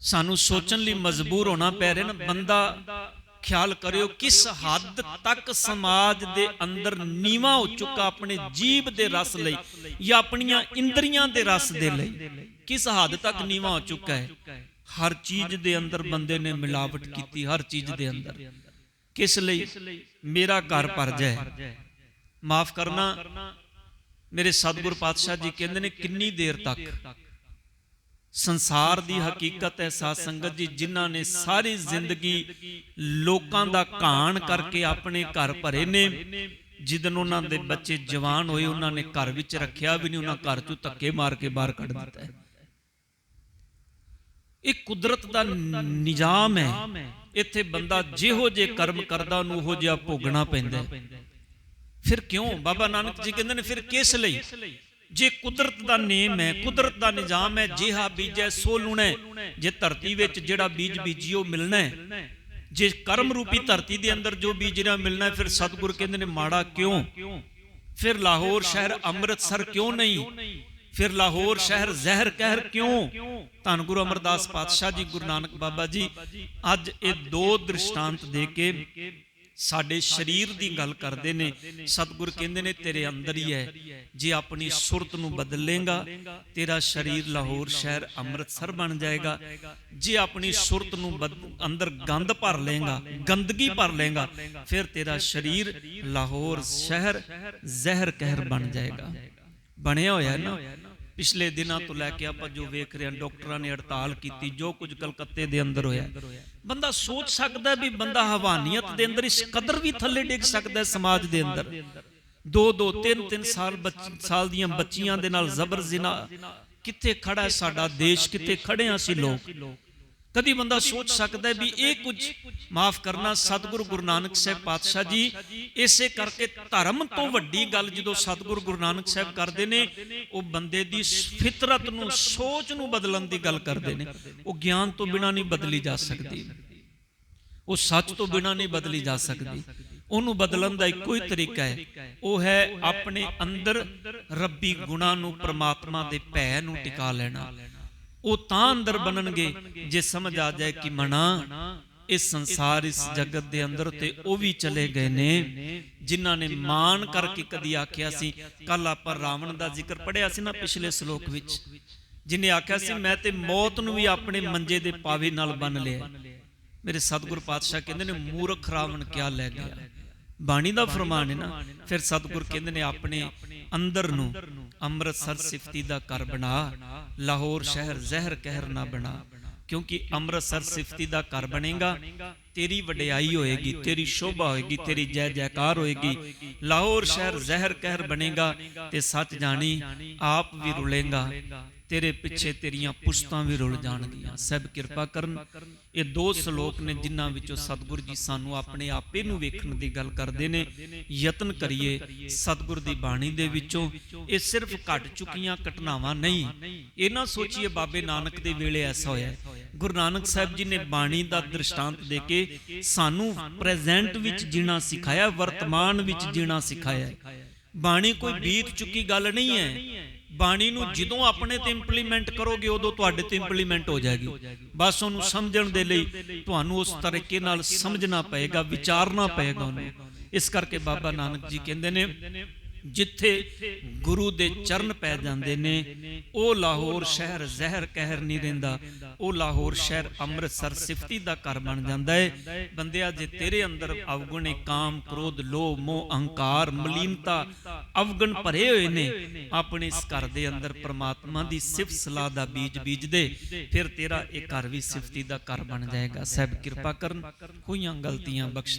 ਸਾਨੂੰ ਸੋਚਣ ਲਈ ਮਜਬੂਰ ਹੋਣਾ ਪੈ ਰਿਹਾ ਨਾ, ਬੰਦਾ ਖਿਆਲ ਕਰਿਓ ਕਿਸ ਹੱਦ ਤੱਕ ਸਮਾਜ ਦੇ ਅੰਦਰ ਨੀਵਾ ਹੋ ਚੁੱਕਾ ਆਪਣੇ ਜੀਬ ਦੇ ਰਸ ਲਈ ਜਾਂ ਆਪਣੀਆਂ ਇੰਦਰੀਆਂ ਦੇ ਰਸ ਦੇ ਲਈ। ਕਿਸ ਹੱਦ ਤੱਕ ਨੀਵਾ ਹੋ ਚੁੱਕਾ ਹੈ? ਹਰ ਚੀਜ਼ ਦੇ ਅੰਦਰ ਬੰਦੇ ਨੇ ਮਿਲਾਵਟ ਕੀਤੀ, ਹਰ ਚੀਜ਼ ਦੇ ਅੰਦਰ। ਕਿਸ ਲਈ? ਮੇਰਾ ਘਰ ਭਰ ਜਾਏ। ਮਾਫ ਕਰਨਾ, ਮੇਰੇ ਸਤਿਗੁਰ ਪਾਤਸ਼ਾਹ ਜੀ ਕਹਿੰਦੇ ਨੇ ਕਿੰਨੀ ਦੇਰ ਤੱਕ? ਸੰਸਾਰ ਦੀ ਹਕੀਕਤ ਹੈ ਸਾਧ ਸੰਗਤ ਜੀ ਜਿਨ੍ਹਾਂ ਨੇ ਸਾਰੀ ਜ਼ਿੰਦਗੀ ਲੋਕਾਂ ਦਾ ਕਾਣ ਕਰਕੇ ਆਪਣੇ ਘਰ ਭਰੇ ਨੇ। ਜਿੱਦਨ ਉਹਨਾਂ ਦੇ ਬੱਚੇ ਜਵਾਨ ਹੋਏ ਉਹਨਾਂ ਨੇ ਘਰ ਵਿੱਚ ਰੱਖਿਆ ਵੀ ਨਹੀਂ ਉਹਨਾਂ ਘਰ ਚੋਂ ਧੱਕੇ ਮਾਰ ਕੇ ਬਾਹਰ ਕੱਢ ਦਿੱਤਾ ਹੈ। ਇਹ ਕੁਦਰਤ ਦਾ ਨਿਜ਼ਾਮ ਹੈ। ਇੱਥੇ ਬੰਦਾ ਜਿਹੋ ਜੇ ਕਰਮ ਕਰਦਾ ਉਹਨੂੰ ਉਹੋ ਜਿਹਾ ਭੋਗਣਾ ਪੈਂਦਾ। ਫਿਰ ਕਿਉਂ? ਬਾਬਾ ਨਾਨਕ ਜੀ ਕਹਿੰਦੇ ਨੇ ਫਿਰ ਕਿਸ ਲਈ? ਜੇ ਕੁਦਰਤ ਦਾ ਨੇਮ ਹੈ, ਕੁਦਰਤ ਦਾ ਨਿਜ਼ਾਮ ਹੈ, ਜਿਹਾ ਬੀਜੈ ਸੋ ਲੁਣਾ। ਜੇ ਧਰਤੀ ਵਿੱਚ ਜਿਹੜਾ ਬੀਜ ਬੀਜੀਓ ਮਿਲਣਾ ਹੈ ਜੇ ਕਰਮ ਰੂਪੀ ਧਰਤੀ ਦੇ ਅੰਦਰ ਜੋ ਬੀਜਣਾ ਮਿਲਣਾ, ਫਿਰ ਸਤਿਗੁਰ ਕਹਿੰਦੇ ਨੇ, ਮਾੜਾ ਕਿਉਂ? ਫਿਰ ਲਾਹੌਰ ਸ਼ਹਿਰ ਅੰਮ੍ਰਿਤਸਰ ਕਿਉਂ ਨਹੀਂ? ਫਿਰ ਲਾਹੌਰ ਸ਼ਹਿਰ ਜ਼ਹਿਰ ਕਹਿਰ ਕਿਉਂ? ਧੰਨ ਗੁਰੂ ਅਮਰਦਾਸ ਪਾਤਸ਼ਾਹ ਜੀ, ਗੁਰੂ ਨਾਨਕ ਬਾਬਾ ਜੀ, ਅੱਜ ਇਹ ਦੋ ਦ੍ਰਿਸ਼ਟਾਂਤ ਦੇ ਕੇ ਸਾਡੇ ਸਰੀਰ ਦੀ ਗੱਲ ਕਰਦੇ ਨੇ। ਸਤਿਗੁਰ ਕਹਿੰਦੇ ਨੇ, ਤੇਰੇ ਅੰਦਰ ਹੀ ਹੈ। ਜੇ ਆਪਣੀ ਸੁਰਤ ਨੂੰ ਬਦਲ ਲੇਗਾ ਤੇਰਾ ਸਰੀਰ ਲਾਹੌਰ ਸ਼ਹਿਰ ਅੰਮ੍ਰਿਤਸਰ ਬਣ ਜਾਏਗਾ। ਜੇ ਆਪਣੀ ਸੁਰਤ ਨੂੰ ਬਦ- ਅੰਦਰ ਗੰਦ ਭਰ ਲੇਗਾ ਗੰਦਗੀ ਭਰ ਲੇਗਾ ਫਿਰ ਤੇਰਾ ਸਰੀਰ ਲਾਹੌਰ ਸ਼ਹਿਰ ਜ਼ਹਿਰ ਕਹਿਰ ਬਣ ਜਾਏਗਾ। ਬਣਿਆ ਹੋਇਆ ਨਾ। ਪਿਛਲੇ ਦਿਨਾਂ ਤੋਂ ਲੈ ਕੇ ਆਪਾਂ ਜੋ ਵੇਖ ਰਹੇ ਹਾਂ, ਡਾਕਟਰਾਂ ਨੇ ਹੜਤਾਲ ਕੀਤੀ, ਜੋ ਕੁਝ ਕਲਕੱਤੇ ਦੇ ਅੰਦਰ ਹੋਇਆ। ਬੰਦਾ ਸੋਚ ਸਕਦਾ ਵੀ ਬੰਦਾ ਹਵਾਨੀਅਤ ਦੇ ਅੰਦਰ ਇਸ ਕਦਰ ਵੀ ਥੱਲੇ ਡਿੱਗ ਸਕਦਾ ਸਮਾਜ ਦੇ ਅੰਦਰ। ਦੋ ਦੋ, ਤਿੰਨ ਤਿੰਨ ਸਾਲ ਸਾਲ ਦੀਆਂ ਬੱਚੀਆਂ ਦੇ ਨਾਲ ਜ਼ਬਰ ਜ਼ਿਨਾ ਕਿੱਥੇ ਖੜਾ ਸਾਡਾ ਦੇਸ਼, ਕਿੱਥੇ ਖੜੇ ਹਾਂ ਅਸੀਂ ਲੋਕ? ਕਦੀ ਬੰਦਾ ਸੋਚ ਸਕਦਾ ਵੀ ਇਹ ਕੁਝ ਮਾਫ ਕਰਨਾ ਸਤਿਗੁਰੂ ਗੁਰੂ ਨਾਨਕ ਸਾਹਿਬ ਪਾਤਸ਼ਾਹ ਜੀ, ਇਸੇ ਕਰਕੇ ਧਰਮ ਤੋਂ ਵੱਡੀ ਗੱਲ ਜਦੋਂ ਸਤਿਗੁਰੂ ਗੁਰੂ ਨਾਨਕ ਸਾਹਿਬ ਕਰਦੇ ਨੇ, ਉਹ ਬੰਦੇ ਦੀ ਫਿਤਰਤ ਨੂੰ, ਸੋਚ ਨੂੰ ਬਦਲਣ ਦੀ ਗੱਲ ਕਰਦੇ ਨੇ। ਉਹ ਗਿਆਨ ਤੋਂ ਬਿਨਾ ਨਹੀਂ ਬਦਲੀ ਜਾ ਸਕਦੀ। ਉਹ ਸੱਚ ਤੋਂ ਬਿਨਾ ਨਹੀਂ ਬਦਲੀ ਜਾ ਸਕਦੀ। ਉਹਨੂੰ ਬਦਲਣ ਦਾ ਇੱਕੋ ਹੀ ਤਰੀਕਾ ਹੈ। ਉਹ ਹੈ ਆਪਣੇ ਅੰਦਰ ਰੱਬੀ ਗੁਣਾ ਨੂੰ, ਪ੍ਰਮਾਤਮਾ ਦੇ ਭੈ ਨੂੰ ਟਿਕਾ ਲੈਣਾ। ਉਹ ਤਾਂ ਅੰਦਰ ਬਣਨਗੇ ਜੇ ਸਮਝ ਆ ਜਾਏ ਕਿ ਮਨਾ ਇਸ ਸੰਸਾਰ ਇਸ ਜਗਤ ਦੇ ਅੰਦਰ ਤੇ ਉਹ ਵੀ ਚਲੇ ਗਏ ਨੇ ਜਿਨ੍ਹਾਂ ਨੇ ਮਾਨ ਕਰਕੇ ਕਦੀ ਆਖਿਆ ਸੀ। ਕੱਲ ਆਪਾਂ ਰਾਵਣ ਦਾ ਜ਼ਿਕਰ ਪੜਿਆ ਸੀ ਨਾ ਪਿਛਲੇ ਸ਼ਲੋਕ ਵਿੱਚ। ਜਿਨੇ ਆਖਿਆ ਸੀ ਮੈਂ ਤੇ ਮੌਤ ਨੂੰ ਵੀ ਆਪਣੇ ਮੰਜੇ ਦੇ ਪਾਵੇ ਨਾਲ ਬੰਨ ਲਿਆ। ਮੇਰੇ ਸਤਿਗੁਰ ਪਾਤਸ਼ਾਹ ਕਹਿੰਦੇ ਨੇ ਮੂਰਖ ਰਾਵਣ ਕਿਆ ਲੈ ਗਿਆ? ਬਾਣੀ ਦਾ ਫਰਮਾਨ ਹੈ ਨਾ ਫਿਰ ਸਤਿਗੁਰ ਕਹਿੰਦੇ ਨੇ ਆਪਣੇ ਅੰਦਰ ਨੂੰ ਅੰਮ੍ਰਿਤਸਰ ਸਿਫਤੀ ਦਾ ਘਰ ਬਣਾ ਲਾਹੌਰ ਸ਼ਹਿਰ ਜ਼ਹਿਰ ਕਹਿਰ ਨਾ ਬਣਾ। ਕਿਉਂਕਿ ਅੰਮ੍ਰਿਤਸਰ ਸਿਫਤੀ ਦਾ ਘਰ ਬਣੇਗਾ ਤੇਰੀ ਵਡਿਆਈ ਹੋਏਗੀ ਤੇਰੀ ਸ਼ੋਭਾ ਹੋਏਗੀ ਤੇਰੀ ਜੈ ਜੈਕਾਰ ਹੋਏਗੀ। ਲਾਹੌਰ ਸ਼ਹਿਰ ਜ਼ਹਿਰ ਕਹਿਰ ਬਣੇਗਾ ਤੇ ਸੱਚ ਜਾਣੀ ਆਪ ਵੀ ਰੁਲੇਗਾ। ਤੇਰੇ ਪਿੱਛੇ ਤੇਰੀਆਂ ਪੁਸ਼ਤਾਂ ਵੀ ਰੁਲ ਜਾਣਗੀਆਂ। ਸਭ ਕਿਰਪਾ ਕਰਨ। ਇਹ ਦੋ ਸ਼ਲੋਕ ਨੇ ਜਿਨ੍ਹਾਂ ਵਿੱਚੋਂ ਸਤਿਗੁਰੂ ਜੀ ਸਾਨੂੰ ਆਪਣੇ ਆਪੇ ਨੂੰ ਵੇਖਣ ਦੀ ਗੱਲ ਕਰਦੇ ਨੇ। ਯਤਨ ਕਰੀਏ ਸਤਿਗੁਰ ਦੀ ਬਾਣੀ ਦੇ ਵਿੱਚੋਂ। ਇਹ ਸਿਰਫ ਘਟ ਚੁੱਕੀਆਂ ਘਟਨਾਵਾਂ ਨਹੀਂ। ਇਹ ਨਾ ਸੋਚੀਏ ਬਾਬੇ ਨਾਨਕ ਦੇ ਵੇਲੇ ਐਸਾ ਹੋਇਆ। ਗੁਰੂ ਨਾਨਕ ਸਾਹਿਬ ਜੀ ਨੇ ਬਾਣੀ ਦਾ ਦ੍ਰਿਸ਼ਟਾਂਤ ਦੇ ਕੇ ਸਾਨੂੰ ਪ੍ਰੈਜ਼ੈਂਟ ਵਿੱਚ ਜੀਣਾ ਸਿਖਾਇਆ ਵਰਤਮਾਨ ਵਿੱਚ ਜੀਣਾ ਸਿਖਾਇਆ। ਬਾਣੀ ਕੋਈ ਬੀਤ ਚੁੱਕੀ ਗੱਲ ਨਹੀਂ ਹੈ। ਬਾਣੀ ਨੂੰ ਜਦੋਂ ਆਪਣੇ ਤੇ ਇੰਪਲੀਮੈਂਟ ਕਰੋਗੇ, ਉਦੋਂ ਤੁਹਾਡੇ ਤੇ ਇੰਪਲੀਮੈਂਟ ਹੋ ਜਾਏਗੀ। ਬਸ ਉਹਨੂੰ ਸਮਝਣ ਦੇ ਲਈ ਤੁਹਾਨੂੰ ਉਸ ਤਰੀਕੇ ਨਾਲ ਸਮਝਣਾ ਪਏਗਾ, ਵਿਚਾਰਨਾ ਪਏਗਾ ਉਹਨੂੰ। ਇਸ ਕਰਕੇ ਬਾਬਾ ਨਾਨਕ ਜੀ ਕਹਿੰਦੇ ਨੇ ਜਿੱਥੇ ਗੁਰੂ ਦੇ ਚਰਨ ਪੈ ਜਾਂਦੇ ਨੇ, ਉਹ ਲਾਹੌਰ ਸ਼ਹਿਰ ਜ਼ਹਿਰ ਕਹਿਰ ਨਹੀਂ ਦਿੰਦਾ। ਉਹ ਲਾਹੌਰ ਸ਼ਹਿਰ ਅੰਮ੍ਰਿਤਸਰ ਸਿਫਤੀ ਦਾ ਘਰ ਬਣ ਜਾਂਦਾ ਹੈ ਬੰਦਿਆ, ਜੇ ਤੇਰੇ ਅੰਦਰ ਅਵਗੁਣੇ ਕਾਮ, ਕ੍ਰੋਧ, ਲੋਭ, ਮੋਹ, ਅਹੰਕਾਰ, ਮਲੀਨਤਾ ਅਵਗੁਣ ਭਰੇ ਹੋਏ ਨੇ, ਆਪਣੇ ਇਸ ਘਰ ਦੇ ਅੰਦਰ ਪ੍ਰਮਾਤਮਾ ਦੀ ਸਿਫਤ ਸਲਾਹ ਦਾ ਬੀਜ ਬੀਜ ਦੇ ਫਿਰ ਤੇਰਾ ਇਹ ਘਰ ਵੀ ਸਿਫਤੀ ਦਾ ਘਰ ਬਣ ਜਾਏਗਾ। ਸਹਿਬ ਕਿਰਪਾ ਕਰਨ ਹੋਈਆਂ ਗਲਤੀਆਂ ਬਖਸ਼